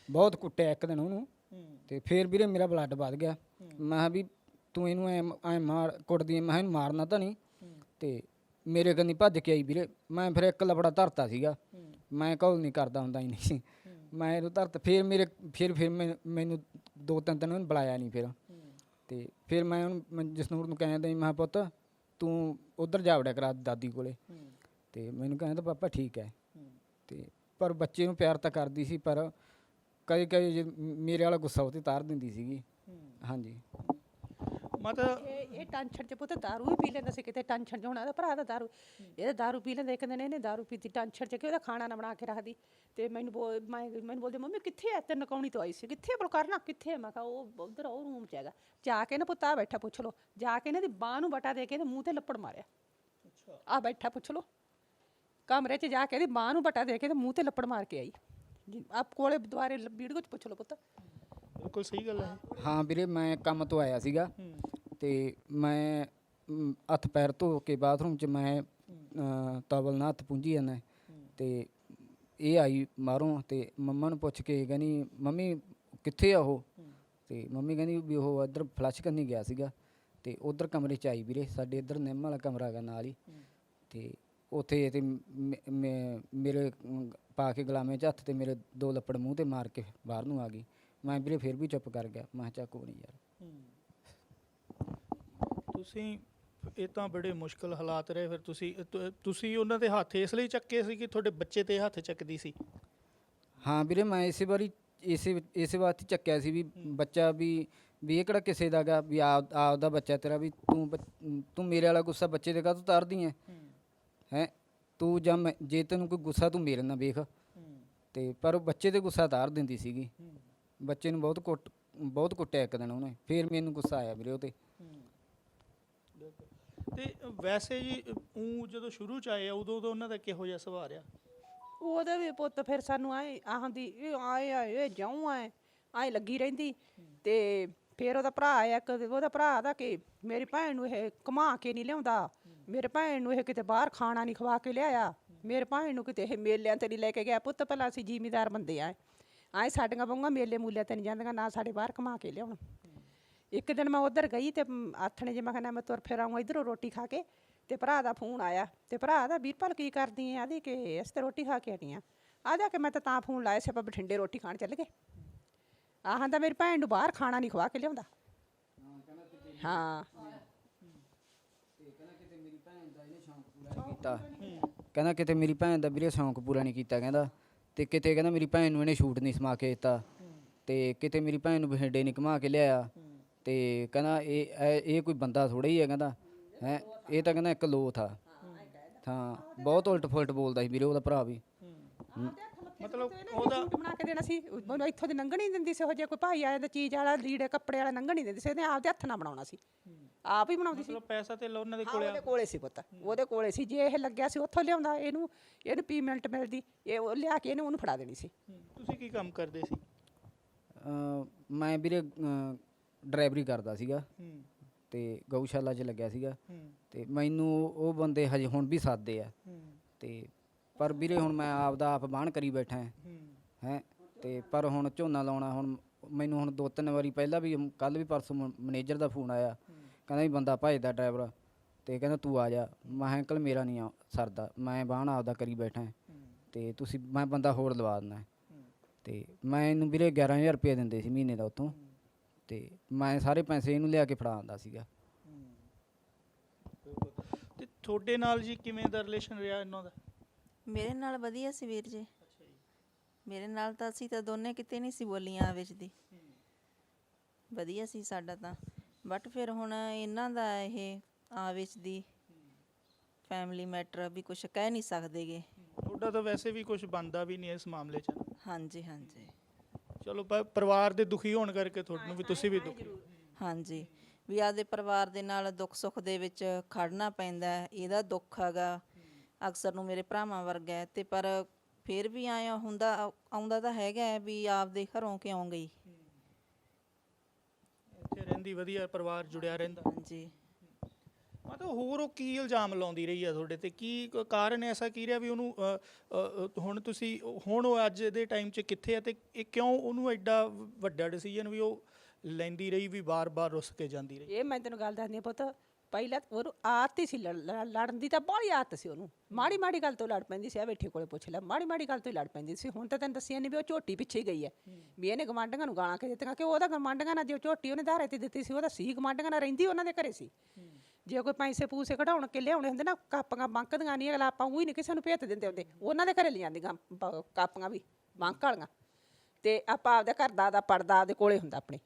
ਬਹੁਤ ਕੁੱਟਿਆ ਇੱਕ ਦਿਨ ਉਹਨੂੰ। ਤੇ ਫੇਰ ਵੀਰੇ ਮੇਰਾ ਬਲੱਡ ਵੱਧ ਗਿਆ। ਮੈਂ ਕਿਹਾ ਵੀ ਤੂੰ ਇਹਨੂੰ ਐ ਐ ਮਾਰ, ਕੁੱਟਦੀ ਐ। ਮੈਂ ਕਿਹਾ ਇਹਨੂੰ ਮਾਰਨਾ ਤਾਂ ਨਹੀਂ। ਤੇ ਮੇਰੇ ਕੰਨੀ ਭੱਜ ਕੇ ਆਈ ਵੀਰੇ। ਮੈਂ ਫਿਰ ਇੱਕ ਲਫੜਾ ਧਰਤਾ ਸੀਗਾ। ਮੈਂ ਕੌਲ ਨਹੀਂ ਕਰਦਾ ਹੁੰਦਾ ਹੀ ਨਹੀਂ ਮੈਂ ਇਹਨੂੰ ਧਰਤਾ। ਫਿਰ ਮੇਰੇ, ਫਿਰ ਫਿਰ ਮੈਂ- ਮੈਨੂੰ ਦੋ ਤਿੰਨ ਦਿਨ ਉਹਨੇ ਬੁਲਾਇਆ ਨਹੀਂ ਫਿਰ। ਤੇ ਫਿਰ ਮੈਂ ਉਹਨੂੰ, ਮੈਂ ਜਸਨੂਰ ਨੂੰ ਕਹਿੰਦਾ ਮੈਂ ਕਿਹਾ ਪੁੱਤ, ਤੂੰ ਉਧਰ ਜਾ ਵੜਿਆ ਕਰਾ ਦਾਦੀ ਕੋਲੇ। ਤੇ ਮੈਨੂੰ ਕਹਿੰਦਾ, ਪਾਪਾ, ਠੀਕ ਹੈ ਤੇ ਪਰ ਬੱਚੇ ਨੂੰ ਪਿਆਰ ਤਾਂ ਕਰਦੀ ਸੀ, ਪਰ ਕਈ ਕਈ ਜੇ ਮੇਰੇ ਵਾਲਾ ਗੁੱਸਾ ਉਹਤੇ ਤਾਰ ਦਿੰਦੀ ਸੀਗੀ। ਹਾਂਜੀ। ਮਾਤਾ ਇਹ ਇਹ ਟੈਨਸ਼ਨ ਚ ਪੁੱਤ ਦਾਰੂ ਵੀ ਪੀ ਲੈਂਦਾ ਸੀ ਕਿਤੇ ਟੈਨਸ਼ਨ ਚ ਹੋਣਾ ਉਹਦਾ ਭਰਾ ਦਾ ਦਾਰੂ। ਇਹ ਦਾਰੂ ਪੀ ਲੈਂਦਾ ਇੱਕ ਦਿਨ ਇਹਨੇ ਦਾਰੂ ਪੀਤੀ ਟੈਨਸ਼ਨ ਚ ਕਿ ਉਹਦਾ ਖਾਣਾ ਨਾ ਬਣਾ ਕੇ ਰੱਖਦੀ। ਤੇ ਮੈਨੂੰ ਬੋਲ ਮੈਂ ਮੈਨੂੰ ਬੋਲਦੇ ਮੰਮੀ ਕਿੱਥੇ ਐ? ਤੇ ਨਕਾਉਣੀ ਤੋਂ ਆਈ ਸੀ? ਕਿੱਥੇ ਬਲ ਕਰਨਾ ਕਿੱਥੇ ਹੈ?" ਮੈਂ ਕਿਹਾ ਉਹ ਉਧਰ ਉਹ ਰੂਮ ਚ ਹੈਗਾ। ਜਾ ਕੇ ਨਾ ਪੁੱਤ ਆ ਬੈਠਾ ਪੁੱਛ ਲਓ। ਜਾ ਕੇ ਇਹਨਾਂ ਦੀ ਬਾਹ ਨੂੰ ਬਟਾ ਦੇ ਕੇ ਇਹਦੇ ਮੂੰਹ ਤੇ ਲੱਪੜ ਮਾਰਿਆ। ਆ ਬੈਠਾ ਪੁੱਛ ਲਓ। ਕਮਰੇ 'ਚ ਜਾ ਕੇ ਇਹਦੀ ਬਾਹ ਨੂੰ ਬਟਾ ਦੇ ਕੇ ਤੇ ਮੂੰਹ ਤੇ ਲੱਪੜ ਮਾਰ ਕੇ ਆਈ। ਜੀ, ਆਪ ਕੋਲੇ ਦੁਆਰੇ ਵੀਡੀਓ 'ਚ ਪੁੱਛ ਲਓ ਪੁੱਤ। ਬਿਲਕੁਲ ਸਹੀ ਗੱਲ ਹੈ। ਹਾਂ ਵੀਰੇ ਮੈਂ ਕੰਮ ਤੋਂ ਆਇਆ ਸੀਗਾ ਤੇ ਮੈਂ ਹੱਥ ਪੈਰ ਧੋ ਕੇ ਬਾਥਰੂਮ 'ਚ ਮੈਂ ਅ, ਟਾਵਲ ਨਾਲ ਹੱਥ ਪੁੰਝੀ ਜਾਂਦਾ। ਤੇ ਇਹ ਆਈ ਮਾਰੋਂ ਤੇ ਮੰਮਾ ਨੂੰ ਪੁੱਛ ਕੇ ਕਹਿੰਦੀ ਮੰਮੀ ਕਿੱਥੇ ਆ ਉਹ? ਤੇ ਮੰਮੀ ਕਹਿੰਦੀ ਵੀ ਉਹ ਇੱਧਰ ਫਲੱਸ਼ ਕਰਨੀ ਗਿਆ ਸੀਗਾ। ਤੇ ਉਧਰ ਕਮਰੇ 'ਚ ਆਈ ਵੀਰੇ ਸਾਡੇ ਇੱਧਰ ਨਿੰਮ ਵਾਲਾ ਕਮਰਾ ਹੈਗਾ ਨਾਲ ਹੀ। ਤੇ ਉੱਥੇ ਤੇ ਮ- ਮ- ਮੇਰੇ ਅਮ, ਪਾ ਕੇ ਗੁਲਾਮੇ 'ਚ ਹੱਥ ਤੇ ਮੇਰੇ ਦੋ ਲੱਪੜ ਮੂੰਹ ਤੇ ਮਾਰ ਕੇ ਬਾਹਰ ਨੂੰ ਆ ਗਈ। ਮੈਂ ਵੀਰੇ ਫਿਰ ਵੀ ਚੁੱਪ ਕਰ ਗਿਆ। ਮੈਂ ਕਿਹਾ ਚੱਲ ਕੋਈ ਨਹੀਂ ਯਾਰ। ਤੁਸੀਂ ਇਹ ਤਾਂ ਬੜੇ ਮੁਸ਼ਕਲ ਹਾਲਾਤ ਰਹੇ ਫਿਰ ਤੁਸੀਂ। ਤੁ- ਤੁਸੀਂ ਉਹਨਾਂ ਦੇ ਹੱਥ ਇਸ ਲਈ ਚੱਕੇ ਸੀ ਕਿ ਤੁਹਾਡੇ ਬੱਚੇ ਤੇ ਹੱਥ ਚੱਕਦੀ ਸੀ? ਹਾਂ ਵੀਰੇ ਮੈਂ ਇਸੇ ਵਾਰੀ ਇਸੇ ਇਸੇ ਵਾਸਤੇ ਚੱਕਿਆ ਸੀ ਵੀ ਬੱਚਾ ਵੀ ਵੀ ਇਹ ਕਿਹੜਾ ਕਿਸੇ ਦਾ ਗਾ ਵੀ ਆਪ ਆਪਦਾ ਬੱਚਾ ਤੇਰਾ ਵੀ ਤੂੰ ਬੱਚ- ਤੂੰ ਮੇਰੇ ਵਾਲਾ ਗੁੱਸਾ ਬੱਚੇ ਦੇ ਕਾਹ ਤੋਂ ਤਾਰਦੀ ਐ। ਹੈ। ਤੂੰ ਜਾਂ ਮੈਂ- ਜੇ ਤੈਨੂੰ ਕੋਈ ਗੁੱਸਾ ਤੂੰ ਮੇਰੇ ਨਾਲ ਵੇਖ। ਤੇ ਪਰ ਉਹ ਬੱਚੇ ਤੇ ਗੁੱਸਾ ਤਾਰ ਦਿੰਦੀ ਸੀਗੀ। ਬੱਚੇ ਨੂੰ ਬਹੁਤ ਕੁੱਟ ਬਹੁਤ ਕੁੱਟਿਆ ਇੱਕ ਦਿਨ ਉਹਨੇ ਫਿਰ ਮੈਨੂੰ ਗੁੱਸਾ ਆਇਆ ਵੀਰੇ ਉਹ ਤੇ ਤੇ ਵੈਸੇ ਜੀ ਉਹ ਜਦੋਂ ਸ਼ੁਰੂ ਚ ਆਏ ਆ, ਉਦੋਂ ਉਦੋਂ ਉਹਨਾਂ ਦਾ ਕਿਹੋ ਜਿਹਾ ਸੁਭਾਅ ਰਿਹਾ? ਉਹਦੇ ਵੀ ਪੁੱਤ ਫਿਰ ਸਾਨੂੰ ਆਏ ਆਹੰਦੀ ਇਹ ਆਏ ਆਏ ਇਹ ਜਾਉ ਆਏ ਆਏ ਲੱਗੀ ਰਹਿੰਦੀ। ਤੇ ਫਿਰ ਉਹਦਾ ਭਰਾ ਆਇਆ ਇੱਕ ਉਹਦਾ ਭਰਾ ਦਾ ਕਿ ਮੇਰੀ ਭੈਣ ਨੂੰ ਇਹ ਕਮਾ ਕੇ ਨਹੀਂ ਲਿਆਉਂਦਾ। ਮੇਰੇ ਭੈਣ ਨੂੰ ਇਹ ਕਿਤੇ ਬਾਹਰ ਖਾਣਾ ਨਹੀਂ ਖਵਾ ਕੇ ਲਿਆਇਆ। ਮੇਰੇ ਭੈਣ ਨੂੰ ਕਿਤੇ ਇਹ ਮੇਲਿਆਂ ਤੇ ਨਹੀਂ ਲੈ ਕੇ ਗਿਆ। ਪੁੱਤ ਪਹਿਲਾਂ ਅਸੀਂ ਜ਼ਿਮੀਦਾਰ ਬੰਦੇ ਆ। ਆਏ ਸਾਡੀਆਂ ਬੰਗਾ ਮੇਲੇ ਮੂਲਿਆਂ ਤੇ ਨਹੀਂ ਜਾਂਦੀਆਂ ਨਾ ਸਾਡੇ ਬਾਹਰ ਕਮਾ ਕੇ ਲਿਆਉਣ। ਇੱਕ ਦਿਨ ਮੈਂ ਉਧਰ ਗਈ ਤੇ ਆਥਣੇ ਜੇ ਮੈਂ ਕਹਿੰਦਾ ਮੈਂ ਤੁਰ ਫਿਰ ਆਊਂ ਇਧਰੋਂ ਰੋਟੀ ਖਾ ਕੇ। ਤੇ ਭਰਾ ਦਾ ਫੋਨ ਆਇਆ। ਤੇ ਭਰਾ ਦਾ ਵੀਰਪਾਲ ਕੀ ਕਰਦੀ ਐ ਆਦੀ ਕਿ ਅਸੀਂ ਤੇ ਰੋਟੀ ਖਾ ਕੇ ਹਟੀ ਆਂ। ਆਦਾ ਕਿ ਮੈਂ ਤਾਂ ਤਾਂ ਫੋਨ ਲਾਇਆ ਸੀ ਆਪਾਂ ਬਠਿੰਡੇ ਰੋਟੀ ਖਾਣ ਚੱਲ ਗਏ। ਆਹਾਂ ਤਾਂ ਮੇਰੀ ਭੈਣ ਨੂੰ ਬਾਹਰ ਖਾਣਾ ਨਹੀਂ ਖਵਾ ਕੇ ਲਿਆਉਂਦਾ। ਹਾਂ। ਕੀਤਾ। ਕਹਿੰਦਾ ਕਿਤੇ ਮੇਰੀ ਭੈਣ ਦਾ ਵੀਰੇ ਸ਼ੌਂਕ ਪੂਰਾ ਨਹੀਂ ਕੀਤਾ ਕਹਿੰਦਾ। ਤੇ ਕਿਤੇ ਕਹਿੰਦਾ ਮੇਰੀ ਭੈਣ ਨੂੰ ਇਹਨੇ ਸ਼ੂਟ ਨਹੀਂ ਸਮਾ ਕੇ ਦਿੱਤਾ। ਤੇ ਕਿਤੇ ਮੇਰੀ ਭੈਣ ਨੂੰ ਬਹਿੰਡੇ ਨਹੀਂ ਘੁਮਾ ਕੇ ਲਿਆਇਆ। ਤੇ ਕਹਿੰਦਾ ਇਹ ਇਹ- ਇਹ ਕੋਈ ਬੰਦਾ ਥੋੜਾ ਹੀ ਹੈ ਕਹਿੰਦਾ। ਹੈ ਇਹ ਤਾਂ ਕਹਿੰਦਾ ਇੱਕ ਲੋਥ ਆ। ਹਾਂ ਬਹੁਤ ਉਲਟ ਫੁਲਟ ਬੋਲਦਾ ਸੀ ਵੀਰੇ ਉਹਦਾ ਭਰਾ ਵੀ। ਮਤਲਬ ਉਹਦਾ ਉਹਦਾ ਬਣਾ ਕੇ ਦੇਣਾ ਸੀ ਉਹਨੂੰ ਇੱਥੋਂ ਦੀ ਲੰਘਣ ਹੀ ਨਹੀਂ ਦਿੰਦੀ ਸੀ ਉਹ ਜੇ ਕੋਈ ਭਾਈ ਆਇਆ ਤਾਂ ਚੀਜ਼ ਵਾਲਾ ਲੀੜੇ ਕੱਪੜੇ ਵਾਲਾ ਲੰਘਣ ਨਹੀਂ ਦਿੰਦੀ ਸੀ ਉਹਨੇ ਆਪਦੇ ਹੱਥ ਨਾਲ ਬਣਾਉਣਾ ਸੀ। ਆਪ ਹੀ ਬਣਾਉਂਦੀ ਸੀ। ਮਤਲਬ ਪੈਸਾ ਤੇ ਉਹਨਾਂ ਦੇ ਹਾਂ, ਕੋਲੇ ਉਹਦੇ ਕੋਲੇ ਸੀ ਪੁੱਤ ਉਹਦੇ ਕੋਲੇ ਸੀ। ਜੇ ਇਹ ਲੱਗਿਆ ਸੀ ਉੱਥੋਂ ਲਿਆਉਂਦਾ ਇਹਨੂੰ ਇਹਨੂੰ ਪੀਮੈਂਟ ਮਿਲਦੀ ਇਹ ਉਹ ਲਿਆ ਕੇ ਇਹਨੇ ਉਹਨੂੰ ਫੜਾ ਦੇਣੀ ਸੀ। ਹੂੰ। ਤੁਸੀਂ ਕੀ ਕੰਮ ਕਰਦੇ ਸੀ? ਮੈਂ ਵੀਰੇ ਡਰਾਈਵਰੀ ਕਰਦਾ ਸੀਗਾ। ਹੂੰ। ਤੇ ਗਊਸ਼ਾਲਾ 'ਚ ਲੱਗਿਆ ਸੀਗਾ। ਹੂੰ। ਤੇ ਮੈਨੂੰ ਉਹ ਬੰਦੇ ਹਜੇ ਹੁਣ ਵੀ ਸਾਦੇ ਆ। ਹੂੰ। ਤੇ ਪਰ ਵੀਰੇ ਹੁਣ ਮੈਂ ਆਪ ਦਾ ਆਪ ਬਾਣ ਕਰੀ ਬੈਠਾ ਹਾਂ। ਹੂੰ। ਹੈ ਤੇ ਪਰ ਹੁਣ ਝੋਨਾ ਲਾਉਣਾ ਹੁਣ ਮੈਨੂੰ ਹੁਣ ਦੋ ਤਿੰਨ ਵਾਰੀ ਪਹਿਲਾਂ ਵੀ ਕੱਲ ਵੀ ਪਰਸੋਂ ਮੈਨੇਜਰ ਦਾ ਫੋਨ ਆਇਆ। ਕਹਿੰਦਾ ਵੀ ਬੰਦਾ ਭਜਦਾ ਡਰਾਈਵਰ ਤੇ ਕਹਿੰਦਾ ਤੂੰ ਆ ਜਾ। ਮੈਂ ਕਿਹਾ, ਅੰਕਲ ਮੇਰਾ ਨਹੀਂ ਆ ਸਰਦਾ। ਮੈਂ ਬਾਣ ਆਪਦਾ ਕਰੀ ਬੈਠਾ ਹਾਂ। ਤੇ ਤੁਸੀਂ ਮੈਂ ਬੰਦਾ ਹੋਰ ਲਵਾ ਦਿੰਦਾ ਹੈ। ਤੇ ਮੈਂ ਇਹਨੂੰ ਵੀਰੇ 11000 ਰੁਪਏ ਦਿੰਦੇ ਸੀ ਮਹੀਨੇ ਦਾ ਉਤੋਂ ਤੇ ਮੈਂ ਸਾਰੇ ਪੈਸੇ ਇਹਨੂੰ ਲਿਆ ਕੇ ਫੜਾ ਆਉਂਦਾ ਸੀਗਾ। ਤੇ ਤੁਹਾਡੇ ਨਾਲ ਜੀ ਕਿਵੇਂ ਦਾ ਰਿਲੇਸ਼ਨ ਰਿਹਾ ਇਹਨਾਂ ਦਾ? ਮੇਰੇ ਨਾਲ ਵਧੀਆ ਸੀ ਵੀਰ ਜੀ। ਮੇਰੇ ਨਾਲ ਤਾਂ ਅਸੀਂ ਤਾਂ ਦੋਨੇ ਕਿਤੇ ਨਹੀਂ ਸੀ ਬੋਲੀਆਂ ਵਿੱਚ ਦੀ। ਵਧੀਆ ਸੀ ਸਾਡਾ ਤਾਂ। ਬਟ ਫਿਰ ਹੁਣ ਇਹਨਾਂ ਦਾ ਇਹ ਆ ਵਿੱਚ ਦੀ ਫੈਮਿਲੀ ਮੈਟਰ ਵੀ ਕੁਝ ਕਹਿ ਨਹੀਂ ਸਕਦੇਗੇ। ਤੁਹਾਡਾ ਤਾਂ ਵੈਸੇ ਵੀ ਕੁਝ ਬੰਦਾ ਵੀ ਨਹੀਂ ਇਸ ਮਾਮਲੇ 'ਚ। ਹਾਂਜੀ ਹਾਂਜੀ। ਚਲੋ ਪਰਿਵਾਰ ਦੇ ਦੁਖੀ ਹੋਣ ਕਰਕੇ ਤੁਹਾਨੂੰ ਵੀ ਤੁਸੀਂ ਵੀ ਦੁਖੀ ਹਾਂਜੀ। ਵੀ ਆਦੇ ਪਰਿਵਾਰ ਦੇ ਨਾਲ ਦੁੱਖ ਸੁੱਖ ਦੇ ਵਿੱਚ ਖੜਨਾ ਪੈਂਦਾ ਹੈ। ਇਹਦਾ ਦੁੱਖ ਹੈਗਾ। ਅਕਸਰ ਨੂੰ ਮੇਰੇ ਭਰਾਵਾਂ ਵਰਗਾ ਹੈ ਤੇ ਪਰ ਫਿਰ ਵੀ ਆਇਆ ਹੁੰਦਾ ਆਉਂਦਾ ਤਾਂ ਹੈਗਾ ਹੈ ਵੀ ਆਪਦੇ ਘਰੋਂ ਕਿਉਂ ਗਈ? ਰਹਿੰਦੀ ਵਧੀਆ ਪਰਿਵਾਰ ਜੁੜਿਆ ਰਹਿੰਦਾ। ਹਾਂਜੀ। ਮਤਲਬ ਹੋਰ ਉਹ ਕੀ ਇਲਜ਼ਾਮ ਲਾਉਂਦੀ ਰਹੀ ਆ ਤੁਹਾਡੇ ਤੇ? ਕੀ ਕ- ਕਾਰਨ ਐਸਾ ਕੀ ਰਿਹਾ ਵੀ ਉਹਨੂੰ ਅ, ਅ, ਅ, ਹੁਣ ਤੁਸੀਂ ਹੁਣ ਉਹ ਅੱਜ ਦੇ ਟਾਈਮ 'ਚ ਕਿੱਥੇ ਆ ਤੇ ਇਹ ਕਿਉਂ ਉਹਨੂੰ ਐਡਾ ਵੱਡਾ ਡਿਸੀਜਨ ਵੀ ਉਹ ਲੈਂਦੀ ਰਹੀ ਵੀ ਬਾਰ-ਬਾਰ ਰੁੱਸ ਕੇ ਜਾਂਦੀ ਰਹੀ? ਇਹ ਮੈਂ ਤੈਨੂੰ ਗੱਲ ਦੱਸਦੀ ਹਾਂ ਪੁੱਤ। ਪਹਿਲਾਂ ਤਾਂ ਉਹਨੂੰ ਆਦਤ ਹੀ ਸੀ ਲੜ- ਲੜ- ਲੜਨ ਦੀ ਤਾਂ ਬੜੀ ਆਦਤ ਸੀ ਉਹਨੂੰ ਮਾੜੀ ਮਾੜੀ ਗੱਲ ਤੋਂ ਲੜ ਪੈਂਦੀ ਸੀ ਆ ਬੈਠੇ ਕੋਲੇ ਪੁੱਛ ਲੈ ਮਾੜੀ ਮਾੜੀ ਗੱਲ ਤੋਂ ਹੀ ਲੜ ਪੈਂਦੀ ਸੀ ਹੁਣ ਤਾਂ ਤੈਨੂੰ ਦੱਸਿਆ ਨਹੀਂ ਵੀ ਉਹ ਝੋਟੀ ਪਿੱਛੇ ਹੀ ਗਈ ਹੈ ਵੀ ਇਹਨੇ ਗਵਾਂਢੀਆਂ ਨੂੰ ਗਾਲਾਂ ਕੇ ਦਿੱਤੀਆਂ ਕਿ ਉਹਦਾ ਗਵਾਂਢੀਆਂ ਨਾਲ ਜੋ ਝੋਟੀ ਉਹਨੇ ਧਾਰੇ ਤੇ ਦਿੱਤੀ ਸੀ ਉਹਦਾ ਸੀ ਗਵਾਂਢੀਆਂ ਨਾਲ ਰਹਿੰਦੀ ਉਹਨਾਂ ਦੇ ਘਰੇ ਸੀ ਜੇ ਕੋਈ ਪੈਸੇ ਪੂਸੇ ਕਢਾਉਣ ਕੇ ਲਿਆਉਣੇ ਹੁੰਦੇ ਨਾ ਕਾਪੀਆਂ ਬੰਕਦੀਆਂ ਨਹੀਂ ਅਗਲਾ ਆਪਾਂ ਉਹੀ ਨਹੀਂ ਕਿਸੇ ਨੂੰ ਭੇਤ ਦਿੰਦੇ ਹੁੰਦੇ ਉਹਨਾਂ ਦੇ ਘਰੇ ਲੈ ਜਾਂਦੀਆਂ ਪ- ਕਾਪੀਆਂ ਵੀ ਬੰਕ ਵਾਲੀਆਂ ਤੇ ਆਪਾਂ ਆਪਦੇ ਘਰ ਦਾ ਦਾ ਪਰਦਾ ਆਪਦੇ ਕੋਲੇ ਹੁੰਦਾ ਆਪਣੇ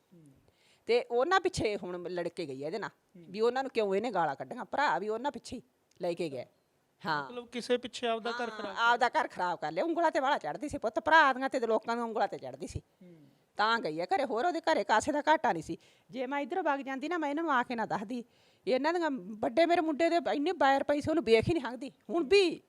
ਤੇ ਉਹਨਾਂ ਪਿੱਛੇ ਹੁਣ ਲੜ ਕੇ ਗਈ ਹੈ ਇਹਦੇ ਨਾਲ ਵੀ ਉਹਨਾਂ ਨੂੰ ਕਿਉਂ ਇਹਨੇ ਗਾਲਾਂ ਕੱਢੀਆਂ? ਭਰਾ ਵੀ ਉਹਨਾਂ ਪਿੱਛੇ ਹੀ ਲੈ ਕੇ ਗਿਆ। ਹਾਂ। ਮਤਲਬ ਕਿਸੇ ਪਿੱਛੇ ਆਪਦਾ ਘਰ ਖਰਾਬ ਆਪਦਾ ਘਰ ਖਰਾਬ ਕਰ ਲਿਆ। ਉਂਗਲਾਂ ਤੇ ਵਾਲਾ ਚੜਦੀ ਸੀ ਪੁੱਤ। ਭਰਾ ਦੀਆਂ ਤੇ ਲੋਕਾਂ ਦੀਆਂ ਉਂਗਲਾਂ ਤੇ ਚੜਦੀ ਸੀ। ਤਾਂ ਗਈ ਹੈ ਘਰੇ। ਹੋਰ ਉਹਦੇ ਘਰੇ ਕਾਸੇ ਦਾ ਘਾਟਾ ਨਹੀਂ ਸੀ। ਜੇ ਮੈਂ ਇੱਧਰ ਵਗ ਜਾਂਦੀ ਨਾ ਮੈਂ ਇਹਨਾਂ ਨੂੰ ਆ ਕੇ ਨਾ ਦੱਸਦੀ। ਇਹਨਾਂ ਦੀਆਂ ਵੱਡੇ ਮੇਰੇ ਮੁੰਡੇ ਦੇ ਇੰਨੇ ਬਾਇਰ ਪਈ ਸੀ ਉਹਨੂੰ ਵੇਖ ਹੀ ਨਹੀਂ ਹੰਗਦੀ ਹੁਣ ਵੀ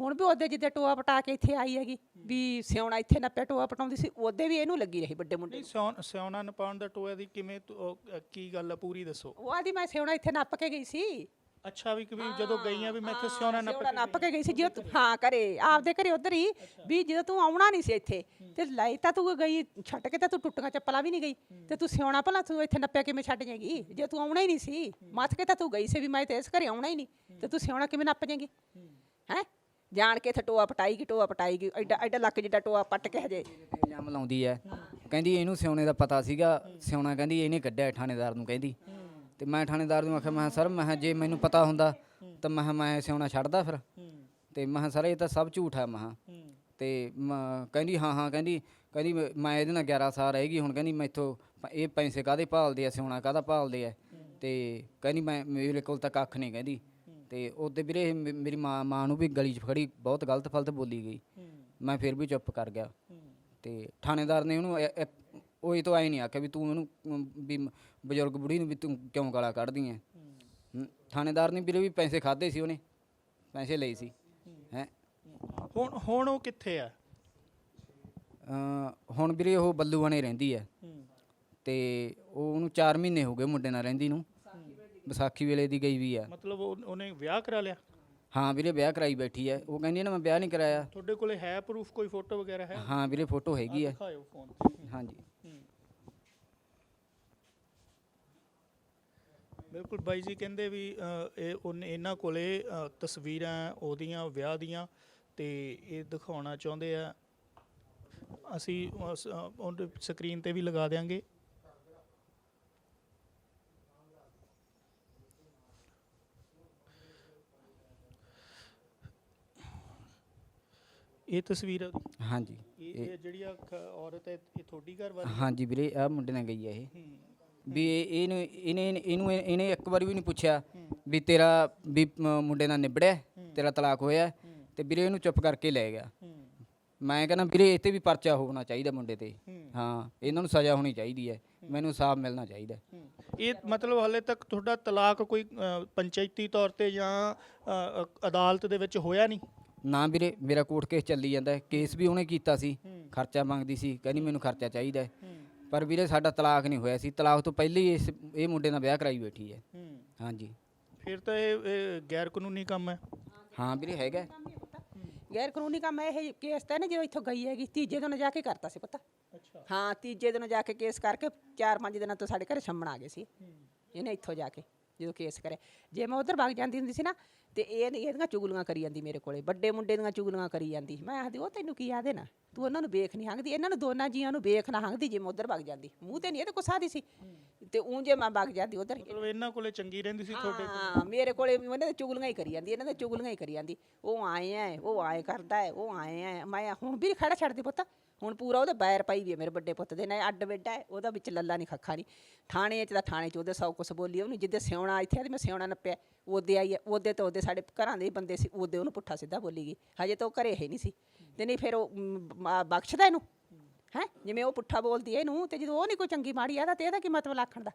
ਹੁਣ ਵੀ ਉਹਦੇ ਜਿੱਦੇ ਟੋਆ ਪਟਾ ਕੇ ਇੱਥੇ ਆਈ ਹੈਗੀ ਵੀ ਸਿਉਣਾ ਇੱਥੇ ਨੱਪੇ ਟੋਆ ਪਟਾਉਂਦੀ ਸੀ ਉਹਦੇ ਵੀ ਇਹਨੂੰ ਲੱਗੀ ਰਹੀ ਵੱਡੇ ਮੁੰਡੇ ਨਹੀਂ ਸਿਉਣ ਸਿਉਣਾ ਨਪਾਉਣ ਦਾ ਟੋਇਆ ਦੀ ਕਿਵੇਂ ਤੁ- ਉਹ, ਅ, ਕੀ ਗੱਲ ਆ ਪੂਰੀ ਦੱਸੋ। ਉਹ ਆਦੀ ਮੈਂ ਸਿਉਣਾ ਇੱਥੇ ਨੱਪ ਕੇ ਗਈ ਸੀ। ਅੱਛਾ ਵੀ ਕਿ ਵੀ ਜਦੋਂ ਗਈਆਂ ਵੀ ਮੈਂ ਇੱਥੇ ਸਿਉਣਾ ਨਪ ਸਿਉਣਾ ਨੱਪ ਕੇ ਗਈ ਸੀ ਜਦੋਂ ਤੂੰ- ਹਾਂ ਘਰੇ ਆਪਦੇ ਘਰੇ ਉਧਰ ਹੀ ਵੀ ਜਦੋਂ ਤੂੰ ਆਉਣਾ ਨਹੀਂ ਸੀ ਇੱਥੇ ਤੇ ਲਾਈ ਤਾਂ ਤੂੰ ਗਈ ਛੱਡ ਕੇ ਤਾਂ ਤੂੰ ਟੁੱਟੀਆਂ ਚੱਪਲਾਂ ਵੀ ਨਹੀਂ ਗਈ ਤੇ ਤੂੰ ਸਿਉਣਾ ਭਲਾ ਤੂੰ ਇੱਥੇ ਨੱਪਿਆ ਕਿਵੇਂ ਛੱਡ ਜਾਏਗੀ? ਜੇ ਤੂੰ ਆਉਣਾ ਹੀ ਨਹੀਂ ਸੀ ਮੱਥ ਕੇ ਤਾਂ ਤੂੰ ਗਈ ਸੀ ਵੀ ਮੈਂ ਤੇ ਇਸ ਘਰੇ ਆਉਣਾ ਹੀ ਨਹੀਂ ਤੇ ਤੂੰ ਸਿਉਣਾ ਕਿਵੇਂ ਨੱਪ ਜਾਏਗੀ? ਹੈ? ਜਾਣ ਕੇ ਇੱਥੇ ਟੋਆ ਪਟਾਈਗੀ ਟੋਆ ਪਟਾਈਗੀ ਐਡਾ ਐਡਾ ਲੱਕ ਜਿੱਡਾ ਟੋਆ ਪੱਟ ਕੇ ਹਜੇ। ਇਲਜ਼ਾਮ ਲਾਉਂਦੀ ਐ। ਕਹਿੰਦੀ ਇਹਨੂੰ ਸਿਉਣੇ ਦਾ ਪਤਾ ਸੀਗਾ ਸਿਉਣਾ ਕਹਿੰਦੀ ਇਹਨੇ ਕੱਢਿਆ ਥਾਣੇਦਾਰ ਨੂੰ ਕਹਿੰਦੀ। ਤੇ ਮੈਂ ਥਾਣੇਦਾਰ ਨੂੰ ਆਖਿਆ ਮੈਂ ਕਿਹਾ, ਸਰ ਮੈਂ ਕਿਹਾ, ਜੇ ਮੈਨੂੰ ਪਤਾ ਹੁੰਦਾ ਤਾਂ ਮੈਂ ਕਿਹਾ, ਮੈਂ ਸਿਉਣਾ ਛੱਡਦਾ ਫਿਰ। ਤੇ ਮੈਂ ਕਿਹਾ, ਸਰ ਇਹ ਤਾਂ ਸਭ ਝੂਠ ਹੈ ਮੈਂ ਕਿਹਾ। ਤੇ ਮ- ਕਹਿੰਦੀ ਹਾਂ ਹਾਂ ਕਹਿੰਦੀ ਕਹਿੰਦੀ ਮੈਂ- ਮੈਂ ਇਹਦੇ ਨਾਲ 11 ਸਾਲ ਰਹਿ ਗਈ ਹੁਣ ਕਹਿੰਦੀ ਮੈਥੋਂ ਪ- ਇਹ ਪੈਸੇ ਕਾਦੇ ਭਾਲਦੇ ਆ ਸਿਉਣਾ ਕਾਦਾ ਭਾਲਦੇ ਆ ਤੇ ਕਹਿੰਦੀ ਮੈਂ ਮੇਰੇ ਕੋਲ ਤਾਂ ਕੱਖ ਨਹੀਂ ਕਹਿੰਦੀ। ਤੇ ਉਹਦੇ ਵੀਰੇ ਇਹ ਮੇ- ਮੇਰੀ ਮਾਂ ਮਾਂ ਨੂੰ ਵੀ ਗਲੀ 'ਚ ਖੜੀ ਬਹੁਤ ਗਲਤ ਫਲਤ ਬੋਲੀ ਗਈ। ਮੈਂ ਫਿਰ ਵੀ ਚੁੱਪ ਕਰ ਗਿਆ। ਤੇ ਥਾਣੇਦਾਰ ਨੇ ਉਹਨੂੰ ਉਹ ਇਹ ਤੋਂ ਆਈ ਨਹੀਂ ਆਖਿਆ ਵੀ ਤੂੰ ਉਹਨੂੰ ਅਮ, ਵੀ ਮ- ਬਜ਼ੁਰਗ ਬੁੜੀ ਨੂੰ ਵੀ ਤੂੰ ਕਿਉਂ ਗਾਲਾਂ ਕੱਢਦੀ ਐ? ਹਮ, ਥਾਣੇਦਾਰ ਨੇ ਵੀਰੇ ਵੀ ਪੈਸੇ ਖਾਦੇ ਸੀ ਉਹਨੇ। ਪੈਸੇ ਲਏ ਸੀ। ਹੈ। ਹੁਣ ਹੁਣ ਉਹ ਕਿੱਥੇ ਆ ਹੁਣ ਵੀਰੇ ਉਹ ਬੱਲੂ ਬਣੇ ਰਹਿੰਦੀ ਐ। ਤੇ ਉਹ ਉਹਨੂੰ 4 ਮਹੀਨੇ ਹੋ ਗਏ ਮੁੰਡੇ ਨਾਲ ਰਹਿੰਦੀ ਨੂੰ। ਵਿਸਾਖੀ ਵੇਲੇ ਦੀ ਗਈ ਵੀ ਆ। ਮਤਲਬ ਉਹ- ਉਹਨੇ ਵਿਆਹ ਕਰਾ ਲਿਆ? ਹਾਂ ਵੀਰੇ ਵਿਆਹ ਕਰਾਈ ਬੈਠੀ ਐ ਉਹ ਕਹਿੰਦੀ ਨਾ ਮੈਂ ਵਿਆਹ ਨਹੀਂ ਕਰਾਇਆ। ਤੁਹਾਡੇ ਕੋਲੇ ਹੈ ਪ੍ਰੂਫ ਕੋਈ ਫੋਟੋ ਵਗੈਰਾ ਹੈ? ਹਾਂ ਵੀਰੇ ਫੋਟੋ ਹੈਗੀ ਐ ਦਿਖਾਇਓ ਫੋਨ ਤੇ। ਹਾਂਜੀ। ਬਿਲਕੁਲ ਬਾਈ ਜੀ ਕਹਿੰਦੇ ਵੀ ਅ, ਇਹ ਉਹਨੇ ਇਹਨਾਂ ਕੋਲੇ ਅ, ਤਸਵੀਰਾਂ ਉਹਦੀਆਂ ਵਿਆਹ ਦੀਆਂ ਤੇ ਇਹ ਦਿਖਾਉਣਾ ਚਾਹੁੰਦੇ ਆ। ਅਸੀਂ ਉਸ, ਸਕਰੀਨ ਤੇ ਵੀ ਲਗਾ ਦਿਆਂਗੇ। ਇਹ ਤਸਵੀਰ ਆ ਉਹਦੀ? ਹਾਂਜੀ। ਇਹ ਇਹ ਜਿਹੜੀ ਆ ਖ- ਔਰਤ ਹੈ ਇਹ ਤੁਹਾਡੀ ਘਰ ਵਾਲੀ? ਹਾਂਜੀ ਵੀਰੇ ਆ ਮੁੰਡੇ ਨਾਲ ਗਈ ਹੈ ਇਹ। ਵੀ ਇਹ- ਇਹਨੂੰ ਇਹਨੇ ਇਹਨੂੰ ਇਹਨੇ ਇੱਕ ਵਾਰੀ ਵੀ ਨਹੀਂ ਪੁੱਛਿਆ ਵੀ ਤੇਰਾ ਵੀ ਮ- ਮੁੰਡੇ ਨਾਲ ਨਿਬੜਿਆ ਤੇਰਾ ਤਲਾਕ ਹੋਇਆ। ਤੇ ਵੀਰੇ ਇਹਨੂੰ ਚੁੱਪ ਕਰਕੇ ਲੈ ਗਿਆ। ਹੂੰ। ਮੈਂ ਕਹਿੰਦਾ ਵੀਰੇ ਇਹ ਤੇ ਵੀ ਪਰਚਾ ਹੋਣਾ ਚਾਹੀਦਾ ਮੁੰਡੇ ਤੇ। ਹੂੰ। ਹਾਂ ਇਹਨਾਂ ਨੂੰ ਸਜ਼ਾ ਹੋਣੀ ਚਾਹੀਦੀ ਹੈ। ਮੈਨੂੰ ਇਨਸਾਫ ਮਿਲਣਾ ਚਾਹੀਦਾ। ਹੂੰ। ਇਹ ਮਤਲਬ ਹਾਲੇ ਤੱਕ ਤੁਹਾਡਾ ਤਲਾਕ ਕੋਈ ਅ, ਪੰਚਾਇਤੀ ਤੌਰ ਤੇ ਜਾਂ ਅ, ਅ, ਅਦਾਲਤ ਦੇ ਵਿੱਚ ਹੋਇਆ ਨਹੀਂ? ਨਾ ਵੀਰੇ ਮੇਰਾ ਕੋਰਟ ਕੇਸ ਚੱਲੀ ਜਾਂਦਾ ਹੈ। ਕੇਸ ਵੀ ਉਹਨੇ ਕੀਤਾ ਸੀ। ਖਰਚਾ ਮੰਗਦੀ ਸੀ। ਕਹਿੰਦੀ ਮੈਨੂੰ ਖਰਚਾ ਚਾਹੀਦਾ ਹੈ। ਪਰ ਵੀਰੇ ਸਾਡਾ ਤਲਾਕ ਨਹੀਂ ਹੋਇਆ ਸੀ। ਤਲਾਕ ਤੋਂ ਪਹਿਲਾਂ ਹੀ ਇਸ ਇਹ ਮੁੰਡੇ ਨਾਲ ਵਿਆਹ ਕਰਾਈ ਬੈਠੀ ਹੈ। ਹਾਂਜੀ। ਫਿਰ ਤਾਂ ਇਹ ਇਹ ਗੈਰ ਕਾਨੂੰਨੀ ਕੰਮ ਹੈ। ਹਾਂ ਵੀਰੇ ਹੈਗਾ ਗੈਰ ਕਾਨੂੰਨੀ ਕੰਮ ਇਹ ਕੇਸ ਤਾਂ ਇਹਨੇ ਜਦੋਂ ਇੱਥੋਂ ਗਈ ਹੈਗੀ। ਤੀਜੇ ਦਿਨ ਜਾ ਕੇ ਕਰਤਾ ਸੀ ਪਤਾ। ਅੱਛਾ। ਹਾਂ ਤੀਜੇ ਦਿਨ ਜਾ ਕੇ ਕੇਸ ਕਰਕੇ ਚਾਰ ਪੰਜ ਦਿਨਾਂ ਤੋਂ ਸਾਡੇ ਘਰੇ ਛੰਮਣ ਆ ਗਏ ਸੀ। ਇਹਨੇ ਇੱਥੋਂ ਜਾ ਕੇ। ਜਦੋਂ ਕੇਸ ਕਰਿਆ ਜੇ ਮੈਂ ਉਧਰ ਵਗ ਜਾਂਦੀ ਹੁੰਦੀ ਸੀ ਨਾ ਤੇ ਇਹ ਇਹਦੀਆਂ ਚੁਗਲੀਆਂ ਕਰੀ ਜਾਂਦੀ ਮੇਰੇ ਕੋਲੇ ਵੱਡੇ ਮੁੰਡੇ ਦੀਆਂ ਚੁਗਲੀਆਂ ਕਰੀ ਜਾਂਦੀ। ਮੈਂ ਆਖਦੀ ਉਹ ਤੈਨੂੰ ਕੀ ਆਦੇ ਨਾ? ਤੂੰ ਉਹਨਾਂ ਨੂੰ ਵੇਖ ਨਹੀਂ ਹੰਗਦੀ ਇਹਨਾਂ ਨੂੰ ਦੋਨਾਂ ਜੀਆਂ ਨੂੰ ਵੇਖ ਨਾ ਹੰਗਦੀ ਜੇ ਮੈਂ ਉਧਰ ਵਗ ਜਾਂਦੀ। ਮੂੰਹ ਤੇ ਨਹੀਂ ਇਹਦੇ ਕੁਛ ਆਦੀ ਸੀ। ਤੇ ਊਂ ਜੇ ਮੈਂ ਵਗ ਜਾਂਦੀ ਉਧਰ। ਮਤਲਬ ਇਹਨਾਂ ਕੋਲੇ ਚੰਗੀ ਰਹਿੰਦੀ ਸੀ ਤੁਹਾਡੇ ਹਾਂ ਮੇਰੇ ਕੋਲੇ ਉਹਨਾਂ ਦੇ ਚੁਗਲੀਆਂ ਹੀ ਕਰੀ ਜਾਂਦੀ ਇਹਨਾਂ ਦੇ ਚੁਗਲੀਆਂ ਹੀ ਕਰੀ ਜਾਂਦੀ। ਉਹ ਆਏ ਐ ਉਹ ਆਏ ਕਰਦਾ ਹੈ ਉਹ ਆਏ ਐ। ਮੈਂ ਹੁਣ ਵੀ ਖੜਾ ਛੱਡਦੀ ਪੁੱਤ। ਹੁਣ ਪੂਰਾ ਉਹਦੇ ਬੈਰ ਪਾਈ ਵੀ ਹੈ ਮੇਰੇ ਵੱਡੇ ਪੁੱਤ ਦੇ ਨਾਲ ਅੱਡ ਬੈੱਡਾ ਹੈ ਉਹਦਾ ਵਿੱਚ ਲੱਲਾ ਨਹੀਂ ਖੱਖਾ ਨਹੀਂ। ਥਾਣੇ 'ਚ ਤਾਂ ਥਾਣੇ 'ਚ ਉਹਦੇ ਸੌ ਕੁਛ ਬੋਲੀ ਉਹਨੂੰ ਜਿੱਦੇ ਸਿਉਣਾ ਇੱਥੇ ਆ ਤੇ ਮੈਂ ਸਿਉਣਾ ਨੱਪਿਆ। ਉਹਦੇ ਆਈ ਹੈ ਉਹਦੇ ਤੋਂ ਉਹਦੇ ਸਾਡੇ ਘਰਾਂ ਦੇ ਹੀ ਬੰਦੇ ਸੀ ਉਹਦੇ ਉਹਨੂੰ ਪੁੱਠਾ ਸਿੱਧਾ ਬੋਲੀ ਗਈ। ਹਜੇ ਤਾਂ ਉਹ ਘਰੇ ਹੈ ਨਹੀਂ ਸੀ। ਤੇ ਨਹੀਂ ਫਿਰ ਉਹ ਮ, ਮ, ਬਖਸ਼ਦਾ ਇਹਨੂੰ? ਹੈ? ਜਿਵੇਂ ਉਹ ਪੁੱਠਾ ਬੋਲਦੀ ਹੈ ਇਹਨੂੰ ਤੇ ਜਦੋਂ ਉਹ ਨਹੀਂ ਕੋਈ ਚੰਗੀ ਮਾੜੀ ਆਦਾ ਤੇ ਇਹਦਾ ਕੀ ਮਤਲਬ ਆਖਣ ਦਾ?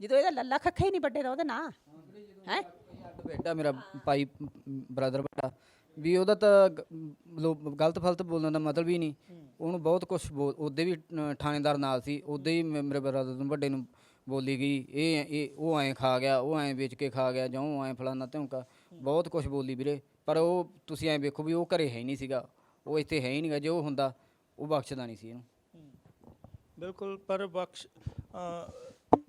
ਜਦੋਂ ਇਹਦਾ ਲੱਲਾ ਖੱਖਾ ਹੀ ਨਹੀਂ ਵੱਡੇ ਦਾ ਉਹਦੇ ਨਾਂ। ਹੈ? ਅੱਡ ਮੇਰਾ ਭਾਈ ਬ੍ਰਦਰ ਵੱਡਾ ਵੀ ਉਹਦਾ ਤਾਂ ਗ- ਮਤਲਬ ਗਲਤ ਫਲਤ ਬੋਲਣ ਦਾ ਮਤਲਬ ਹੀ ਨਹੀਂ। ਉਹਨੂੰ ਬਹੁਤ ਕੁਝ ਉਹਦੇ ਵੀ ਅ, ਥਾਣੇਦਾਰ ਨਾਲ ਸੀ। ਉਹਦੇ ਹੀ ਮੇ- ਮੇਰੇ ਬ੍ਰਦਰ ਨੂੰ ਵੱਡੇ ਨੂੰ ਬੋਲੀ ਗਈ। ਇਹ ਇਹ ਉਹ ਐਂ ਖਾ ਗਿਆ ਉਹ ਐਂ ਵੇਚ ਕੇ ਖਾ ਗਿਆ ਜਾਂ ਉਹ ਐਂ ਫਲਾਨਾ ਧਮਕਾ ਬਹੁਤ ਕੁਝ ਬੋਲੀ ਵੀਰੇ। ਪਰ ਉਹ ਤੁਸੀਂ ਐਂ ਵੇਖੋ ਵੀ ਉਹ ਘਰੇ ਹੈ ਹੀ ਨਹੀਂ ਸੀਗਾ। ਉਹ ਇੱਥੇ ਹੈ ਹੀ ਨਹੀਂਗਾ ਜੇ ਉਹ ਹੁੰਦਾ ਉਹ ਬਖਸ਼ਦਾ ਨਹੀਂ ਸੀ ਇਹਨੂੰ। ਬਿਲਕੁਲ ਪਰ ਬਖਸ਼ ਅ,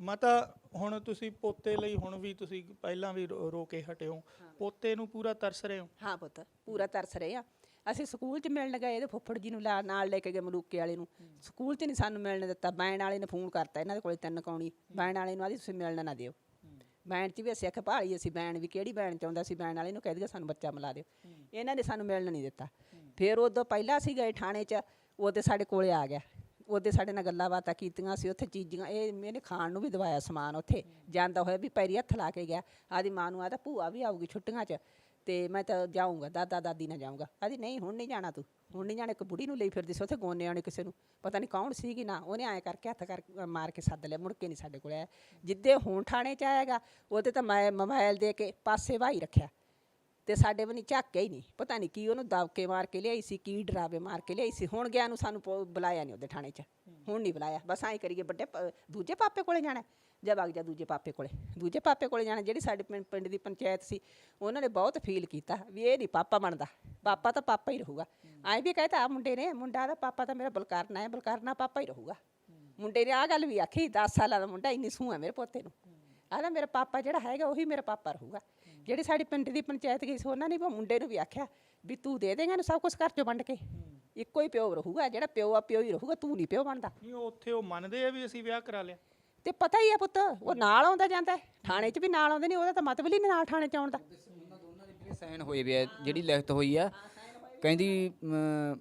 ਮਾਤਾ ਹੁਣ ਤੁਸੀਂ ਪੋਤੇ ਲਈ ਹੁਣ ਵੀ ਤੁਸੀਂ ਪਹਿਲਾਂ ਵੀ ਰੋ ਰੋ ਕੇ ਹਟੇ ਹੋ। ਪੋਤੇ ਨੂੰ ਪੂਰਾ ਤਰਸ ਰਹੇ ਹੋ? ਹਾਂ ਪੁੱਤ ਪੂਰਾ ਤਰਸ ਰਹੇ ਆ। ਅਸੀਂ ਸਕੂਲ 'ਚ ਮਿਲਣ ਗਏ ਇਹਦੇ ਫੁੱਫੜ ਜੀ ਨੂੰ ਲਾ- ਨਾਲ ਲੈ ਕੇ ਗਏ ਮਲੂਕੇ ਵਾਲੇ ਨੂੰ। ਸਕੂਲ 'ਚ ਨਹੀਂ ਸਾਨੂੰ ਮਿਲਣ ਦਿੱਤਾ। ਬੈਣ ਵਾਲੇ ਨੇ ਫੋਨ ਕਰਤਾ ਇਹਨਾਂ ਦੇ ਕੋਲੇ ਤਿੰਨ ਕੌਣੀ। ਬੈਣ ਵਾਲੇ ਨੂੰ ਆਦੀ ਤੁਸੀਂ ਮਿਲਣ ਨਾ ਦਿਓ। ਬੈਣ 'ਚ ਵੀ ਅਸੀਂ ਆਖਿਆ ਭਾਲੀ ਅਸੀਂ ਬੈਣ ਵੀ ਕਿਹੜੀ ਬੈਣ ਚਾਹੁੰਦਾ ਸੀ ਬੈਣ ਵਾਲੇ ਨੂੰ ਕਹਿ ਦਿਆ ਸਾਨੂੰ ਬੱਚਾ ਮਿਲਾ ਦਿਓ। ਇਹਨਾਂ ਨੇ ਸਾਨੂੰ ਮਿਲਣ ਨਹੀਂ ਦਿੱਤਾ। ਫਿਰ ਉਦੋਂ ਪਹਿਲਾਂ ਅਸੀਂ ਗਏ ਥਾਣੇ 'ਚ ਉਹਦੇ ਸਾਡੇ ਕੋਲੇ ਆ ਗਿਆ। ਉਹਦੇ ਸਾਡੇ ਨਾਲ ਗੱਲਾਂ ਬਾਤਾਂ ਕੀਤੀਆਂ ਸੀ, ਉੱਥੇ ਚੀਜ਼ਾਂ, ਇਹ ਇਹਨੇ ਖਾਣ ਨੂੰ ਵੀ ਦਵਾਇਆ ਸਮਾਨ ਉੱਥੇ, ਜਾਂਦਾ ਹੋਇਆ ਵੀ ਪੈਰੀ ਹੱਥ ਲਾ ਕੇ ਗਿਆ। ਆਦੀ ਮਾਂ ਨੂੰ ਆਦਾ ਭੂਆ ਵੀ ਆਊਗੀ ਛੁੱਟੀਆਂ 'ਚ, ਤੇ ਮੈਂ ਤਾਂ ਜਾਊਂਗਾ, ਦਾਦਾ, ਦਾਦੀ ਨਾਲ ਜਾਊਂਗਾ। ਆਦੀ, ਨਹੀਂ, ਹੁਣ ਨਹੀਂ ਜਾਣਾ ਤੂੰ, ਹੁਣ ਨਹੀਂ ਜਾਣਾ, ਇੱਕ ਬੁੜੀ ਨੂੰ ਲਈ ਫਿਰਦੀ ਸੀ, ਉੱਥੇ ਗੋਨੇ ਆਣੇ ਕਿਸੇ ਨੂੰ। ਪਤਾ ਨਹੀਂ ਕੌਣ ਸੀਗੀ ਨਾ, ਉਹਨੇ ਐਂ ਕਰਕੇ ਹੱਥ ਕਰ ਮਾਰ ਕੇ ਸੱਦ ਲਿਆ, ਮੁੜ ਕੇ ਨਹੀਂ ਸਾਡੇ ਕੋਲ ਆਇਆ। ਜਿੱਦੇ ਹੁਣ ਥਾਣੇ 'ਚ ਆਏਗਾ ਉਹਦੇ ਤਾਂ ਮੈਂ ਮੋਬਾਈਲ ਦੇ ਕੇ ਪਾਸੇ ਵਾਹੀ ਰੱਖਿਆ। ਤੇ ਸਾਡੇ ਬਣੀ ਝਾਕਿਆ ਹੀ ਨਹੀਂ ਪਤਾ ਨਹੀਂ ਕੀ ਉਹਨੂੰ ਦਬਕੇ ਮਾਰ ਕੇ ਲਿਆਈ ਸੀ, ਕੀ ਡਰਾਵੇ ਮਾਰ ਕੇ ਲਿਆਈ ਸੀ। ਹੁਣ ਗਿਆ ਨੂੰ ਸਾਨੂੰ ਪੋ- ਬੁਲਾਇਆ ਨਹੀਂ ਉਹਦੇ ਥਾਣੇ 'ਚ। ਹੁਣ ਨਹੀਂ ਬੁਲਾਇਆ। ਬਸ ਐਂ ਕਰੀਏ, ਵੱਡੇ ਪ- ਦੂਜੇ ਪਾਪੇ ਕੋਲੇ ਜਾਣਾ ਜਾਂ ਵਗ ਜਾ ਦੂਜੇ ਪਾਪੇ ਕੋਲੇ। ਦੂਜੇ ਪਾਪੇ ਕੋਲੇ ਜਾਣਾ, ਜਿਹੜੀ ਸਾਡੇ ਪਿੰਡ ਪਿੰਡ ਦੀ ਪੰਚਾਇਤ ਸੀ, ਉਹਨਾਂ ਨੇ ਬਹੁਤ ਫੀਲ ਕੀਤਾ ਵੀ ਇਹ ਨਹੀਂ ਪਾਪਾ ਬਣਦਾ। ਪਾਪਾ ਤਾਂ ਪਾਪਾ ਹੀ ਰਹੂਗਾ। ਐਂ ਵੀ ਕਹਤਾ ਆ ਮੁੰਡੇ ਨੇ, ਮੁੰਡਾ ਦਾ ਪਾਪਾ ਤਾਂ ਮੇਰਾ ਬਲਕਾਰਨਾ ਹੈ, ਬਲਕਾਰਨਾ ਪਾਪਾ ਹੀ ਰਹੂਗਾ। ਮੁੰਡੇ ਨੇ ਆ ਗੱਲ ਵੀ ਆਖੀ 10 ਸਾਲਾਂ ਦਾ ਮੁੰਡਾ, ਇੰਨੀ ਸੂਹ ਹੈ ਮੇਰੇ ਪੋਤੇ ਨੂੰ। ਆਦਾ ਮੇਰਾ ਪਾਪਾ ਜਿਹੜਾ ਹੈਗਾ, ਉਹੀ ਮੇਰਾ ਪਾਪਾ ਰਹੂਗਾ। ਜਿਹੜੀ ਸਾਡੀ ਪਿੰਡ ਦੀ ਪੰਚਾਇਤ ਗਈ ਸੀ ਉਹਨਾਂ ਨੇ ਵੀ ਮੁੰਡੇ ਨੂੰ ਵੀ ਆਖਿਆ ਵੀ ਤੂੰ ਦੇ ਦੇਂਗਾ ਇਹਨੂੰ ਸਭ ਕੁਝ ਘਰ ਚੋਂ ਵੰਡ ਕੇ। ਇੱਕੋ ਹੀ ਪਿਓ ਰਹੂਗਾ ਜਿਹੜਾ ਪਿਓ ਆ ਪਿਓ ਹੀ ਰਹੂਗਾ ਤੂੰ ਨਹੀਂ ਪਿਓ ਬਣਦਾ। ਨਹੀਂ ਉਹ ਉੱਥੇ ਉਹ ਮੰਨਦੇ ਆ ਵੀ ਅਸੀਂ ਵਿਆਹ ਕਰਾ ਲਿਆ। ਤੇ ਪਤਾ ਹੀ ਆ ਪੁੱਤ ਉਹ ਨਾਲ ਆਉਂਦਾ ਜਾਂਦਾ ਹੈ। ਥਾਣੇ 'ਚ ਵੀ ਨਾਲ ਆਉਂਦੇ ਨਹੀਂ ਉਹਦਾ ਤਾਂ ਮਤਲਬ ਹੀ ਨਹੀਂ ਨਾਲ ਥਾਣੇ 'ਚ ਆਉਣ ਦਾ। ਉਹਨਾਂ ਦੋਨਾਂ ਦੇ ਵੀਰੇ ਸਾਈਨ ਹੋਏ ਵੇ ਆ ਜਿਹੜੀ ਲਿਖਤ ਹੋਈ ਆ। ਕਹਿੰਦੀ ਮ,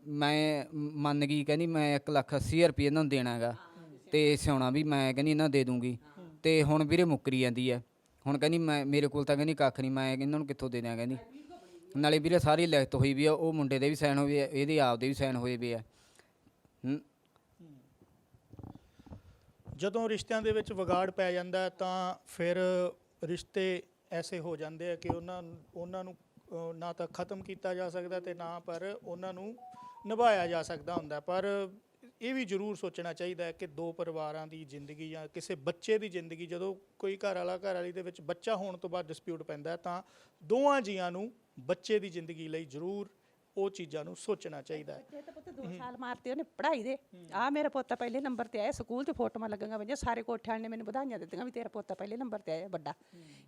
ਮੈਂ ਮੰਨ ਗਈ ਕਹਿੰਦੀ ਮੈਂ 1 ਲੱਖ 80 ਰੁਪਏ ਇਹਨਾਂ ਨੂੰ ਦੇਣਾਗਾ ਤੇ ਸਿਆਉਣਾ ਵੀ ਮੈਂ ਕਹਿੰਦੀ ਇਹਨਾਂ ਨੂੰ ਦੇ ਦੂੰਗੀ। ਤੇ ਹੁਣ ਵੀਰੇ ਮੁੱਕਰੀ ਜਾਂਦੀ ਆ। ਹੁਣ ਕਹਿੰਦੀ ਮੈਂ ਮੇਰੇ ਕੋਲ ਤਾਂ ਕਹਿੰਦੀ ਕੱਖ ਨਹੀਂ ਮੈਂ ਇਹਨਾਂ ਨੂੰ ਕਿੱਥੋਂ ਦੇ ਦਿਆਂ ਕਹਿੰਦੀ। ਨਾਲੇ ਵੀਰੇ ਸਾਰੀ ਲਿਖਤ ਹੋਈ ਵੀ ਆ ਉਹ ਮੁੰਡੇ ਦੇ ਵੀ ਸਾਈਨ ਹੋਏ ਆ ਇਹਦੇ ਆਪ ਦੇ ਵੀ ਸਾਈਨ ਹੋਏ ਵੀ ਆ। ਹੂੰ। ਜਦੋਂ ਰਿਸ਼ਤਿਆਂ ਦੇ ਵਿੱਚ ਵਿਗਾੜ ਪੈ ਜਾਂਦਾ ਹੈ ਤਾਂ ਫਿਰ ਰਿਸ਼ਤੇ ਐਸੇ ਹੋ ਜਾਂਦੇ ਆ ਕਿ ਉਹਨਾਂ ਉਹਨਾਂ ਨੂੰ ਅ, ਨਾ ਤਾਂ ਖਤਮ ਕੀਤਾ ਜਾ ਸਕਦਾ ਤੇ ਨਾ ਪਰ ਉਹਨਾਂ ਨੂੰ ਨਿਭਾਇਆ ਜਾ ਸਕਦਾ ਹੁੰਦਾ। ਪਰ ਇਹ ਵੀ ਜ਼ਰੂਰ ਸੋਚਣਾ ਚਾਹੀਦਾ ਹੈ ਕਿ ਦੋ ਪਰਿਵਾਰਾਂ ਦੀ ਜ਼ਿੰਦਗੀ ਜਾਂ ਕਿਸੇ ਬੱਚੇ ਦੀ ਜ਼ਿੰਦਗੀ, ਜਦੋਂ ਕੋਈ ਘਰ ਵਾਲਾ, ਘਰ ਵਾਲੀ ਦੇ ਵਿੱਚ ਬੱਚਾ ਹੋਣ ਤੋਂ ਬਾਅਦ ਡਿਸਪਿਊਟ ਪੈਂਦਾ ਤਾਂ ਦੋਵਾਂ ਜੀਆਂ ਨੂੰ ਬੱਚੇ ਦੀ ਜ਼ਿੰਦਗੀ ਲਈ ਜ਼ਰੂਰ ਉਹ ਚੀਜ਼ਾਂ ਨੂੰ ਸੋਚਣਾ ਚਾਹੀਦਾ ਹੈ। ਬੱਚੇ ਤਾਂ ਪੁੱਤ 2 ਸਾਲ ਮਾਰਤੇ ਉਹਨੇ ਪੜ੍ਹਾਈ ਦੇ। ਆ ਮੇਰਾ ਪੋਤਾ ਪਹਿਲੇ ਨੰਬਰ ਤੇ ਆਇਆ, ਸਕੂਲ 'ਚ ਫੋਟੋਆਂ ਲੱਗੀਆਂ ਪਈਆਂ ਸਾਰੇ ਕੋਠਿਆਂ ਨੇ ਮੈਨੂੰ ਵਧਾਈਆਂ ਦਿੱਤੀਆਂ ਵੀ ਤੇਰਾ ਪੋਤਾ ਪਹਿਲੇ ਨੰਬਰ ਤੇ ਆਇਆ ਵੱਡਾ।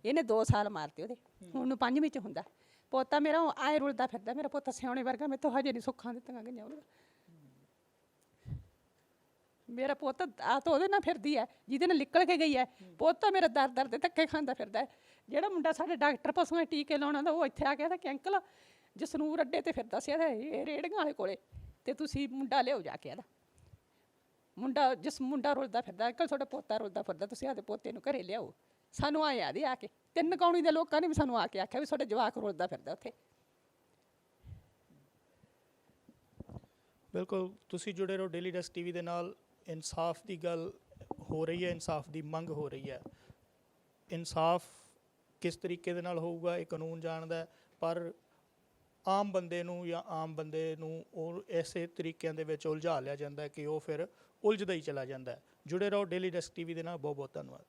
ਇਹਨੇ 2 ਸਾਲ ਮਾਰਤੇ ਉਹਦੇ, ਹੁਣ ਨੂੰ ਪੰਜਵੀਂ 'ਚ ਹੁੰਦਾ। ਪੋਤਾ ਮੇਰਾ ਆਏ ਰੁਲਦਾ ਫਿਰਦਾ, ਮੇਰਾ ਪੋਤਾ ਸਿਆਣੇ ਵਰਗਾ ਮੈਂ ਹਜੇ ਨਹੀਂ ਸੁੱਖਾਂ ਦਿੱਤੀਆਂ ਗਈਆਂ ਉਹਨੂੰ ਮੇਰਾ ਪੁੱਤ ਆ ਤਾਂ ਉਹਦੇ ਨਾਲ ਫਿਰਦੀ ਹੈ, ਜਿਹਦੇ ਨਾਲ ਨਿਕਲ ਕੇ ਗਈ ਹੈ। ਪੁੱਤ ਤਾਂ ਮੇਰਾ ਦਰ ਦਰ ਦੇ ਧੱਕੇ ਖਾਂਦਾ ਫਿਰਦਾ ਹੈ। ਜਿਹੜਾ ਮੁੰਡਾ ਸਾਡੇ ਡਾਕਟਰ ਪਸ਼ੂਆਂ ਟੀਕੇ ਲਾਉਣਾ ਦਾ ਉਹ ਇੱਥੇ ਆ ਗਿਆ ਤਾਂ ਕਿ ਅੰਕਲ ਜਸਨੂਰ ਅੱਡੇ ਤੇ ਫਿਰਦਾ ਸੀ ਇਹਦਾ, ਇਹ ਰੇੜੀਆਂ ਵਾਲੇ ਕੋਲੇ। ਤੇ ਤੁਸੀਂ ਮੁੰਡਾ ਲਿਆਓ ਜਾ ਕੇ ਇਹਦਾ। ਮੁੰਡਾ ਜਿਸ ਮੁੰਡਾ ਰੁਲਦਾ ਫਿਰਦਾ ਅੰਕਲ ਤੁਹਾਡਾ ਪੋਤਾ ਰੁਲਦਾ ਫਿਰਦਾ, ਤੁਸੀਂ ਆਦੇ ਪੋਤੇ ਨੂੰ ਘਰੇ ਲਿਆਓ। ਸਾਨੂੰ ਆਏ ਆਦੇ ਆ ਕੇ। ਤਿੰਨ ਕੌਣੀ ਦੇ ਲੋਕਾਂ ਨੇ ਵੀ ਸਾਨੂੰ ਆ ਕੇ ਆਖਿਆ ਵੀ ਤੁਹਾਡੇ ਜਵਾਕ ਰੁਲਦਾ ਫਿਰਦਾ ਉੱਥੇ। ਬਿਲਕੁਲ, ਤੁਸੀਂ ਜੁੜੇ ਰਹੋ ਡੇਲੀ ਡੈਸਕ ਟੀਵੀ ਦੇ ਨਾਲ। ਇਨਸਾਫ ਦੀ ਗੱਲ ਹੋ ਰਹੀ ਹੈ, ਇਨਸਾਫ ਦੀ ਮੰਗ ਹੋ ਰਹੀ ਹੈ। ਇਨਸਾਫ ਕਿਸ ਤਰੀਕੇ ਦੇ ਨਾਲ ਹੋਊਗਾ, ਇਹ ਕਾਨੂੰਨ ਜਾਣਦਾ ਪਰ ਆਮ ਬੰਦੇ ਨੂੰ ਜਾਂ ਆਮ ਬੰਦੇ ਨੂੰ ਉਹ ਐਸੇ ਤਰੀਕਿਆਂ ਦੇ ਵਿੱਚ ਉਲਝਾ ਲਿਆ ਜਾਂਦਾ ਕਿ ਉਹ ਫਿਰ ਉਲਝਦਾ ਹੀ ਚਲਾ ਜਾਂਦਾ ਜੁੜੇ ਰਹੋ ਡੇਲੀ ਡੈਸਕ ਟੀਵੀ ਦੇ ਨਾਲ ਬਹੁਤ ਬਹੁਤ ਧੰਨਵਾਦ।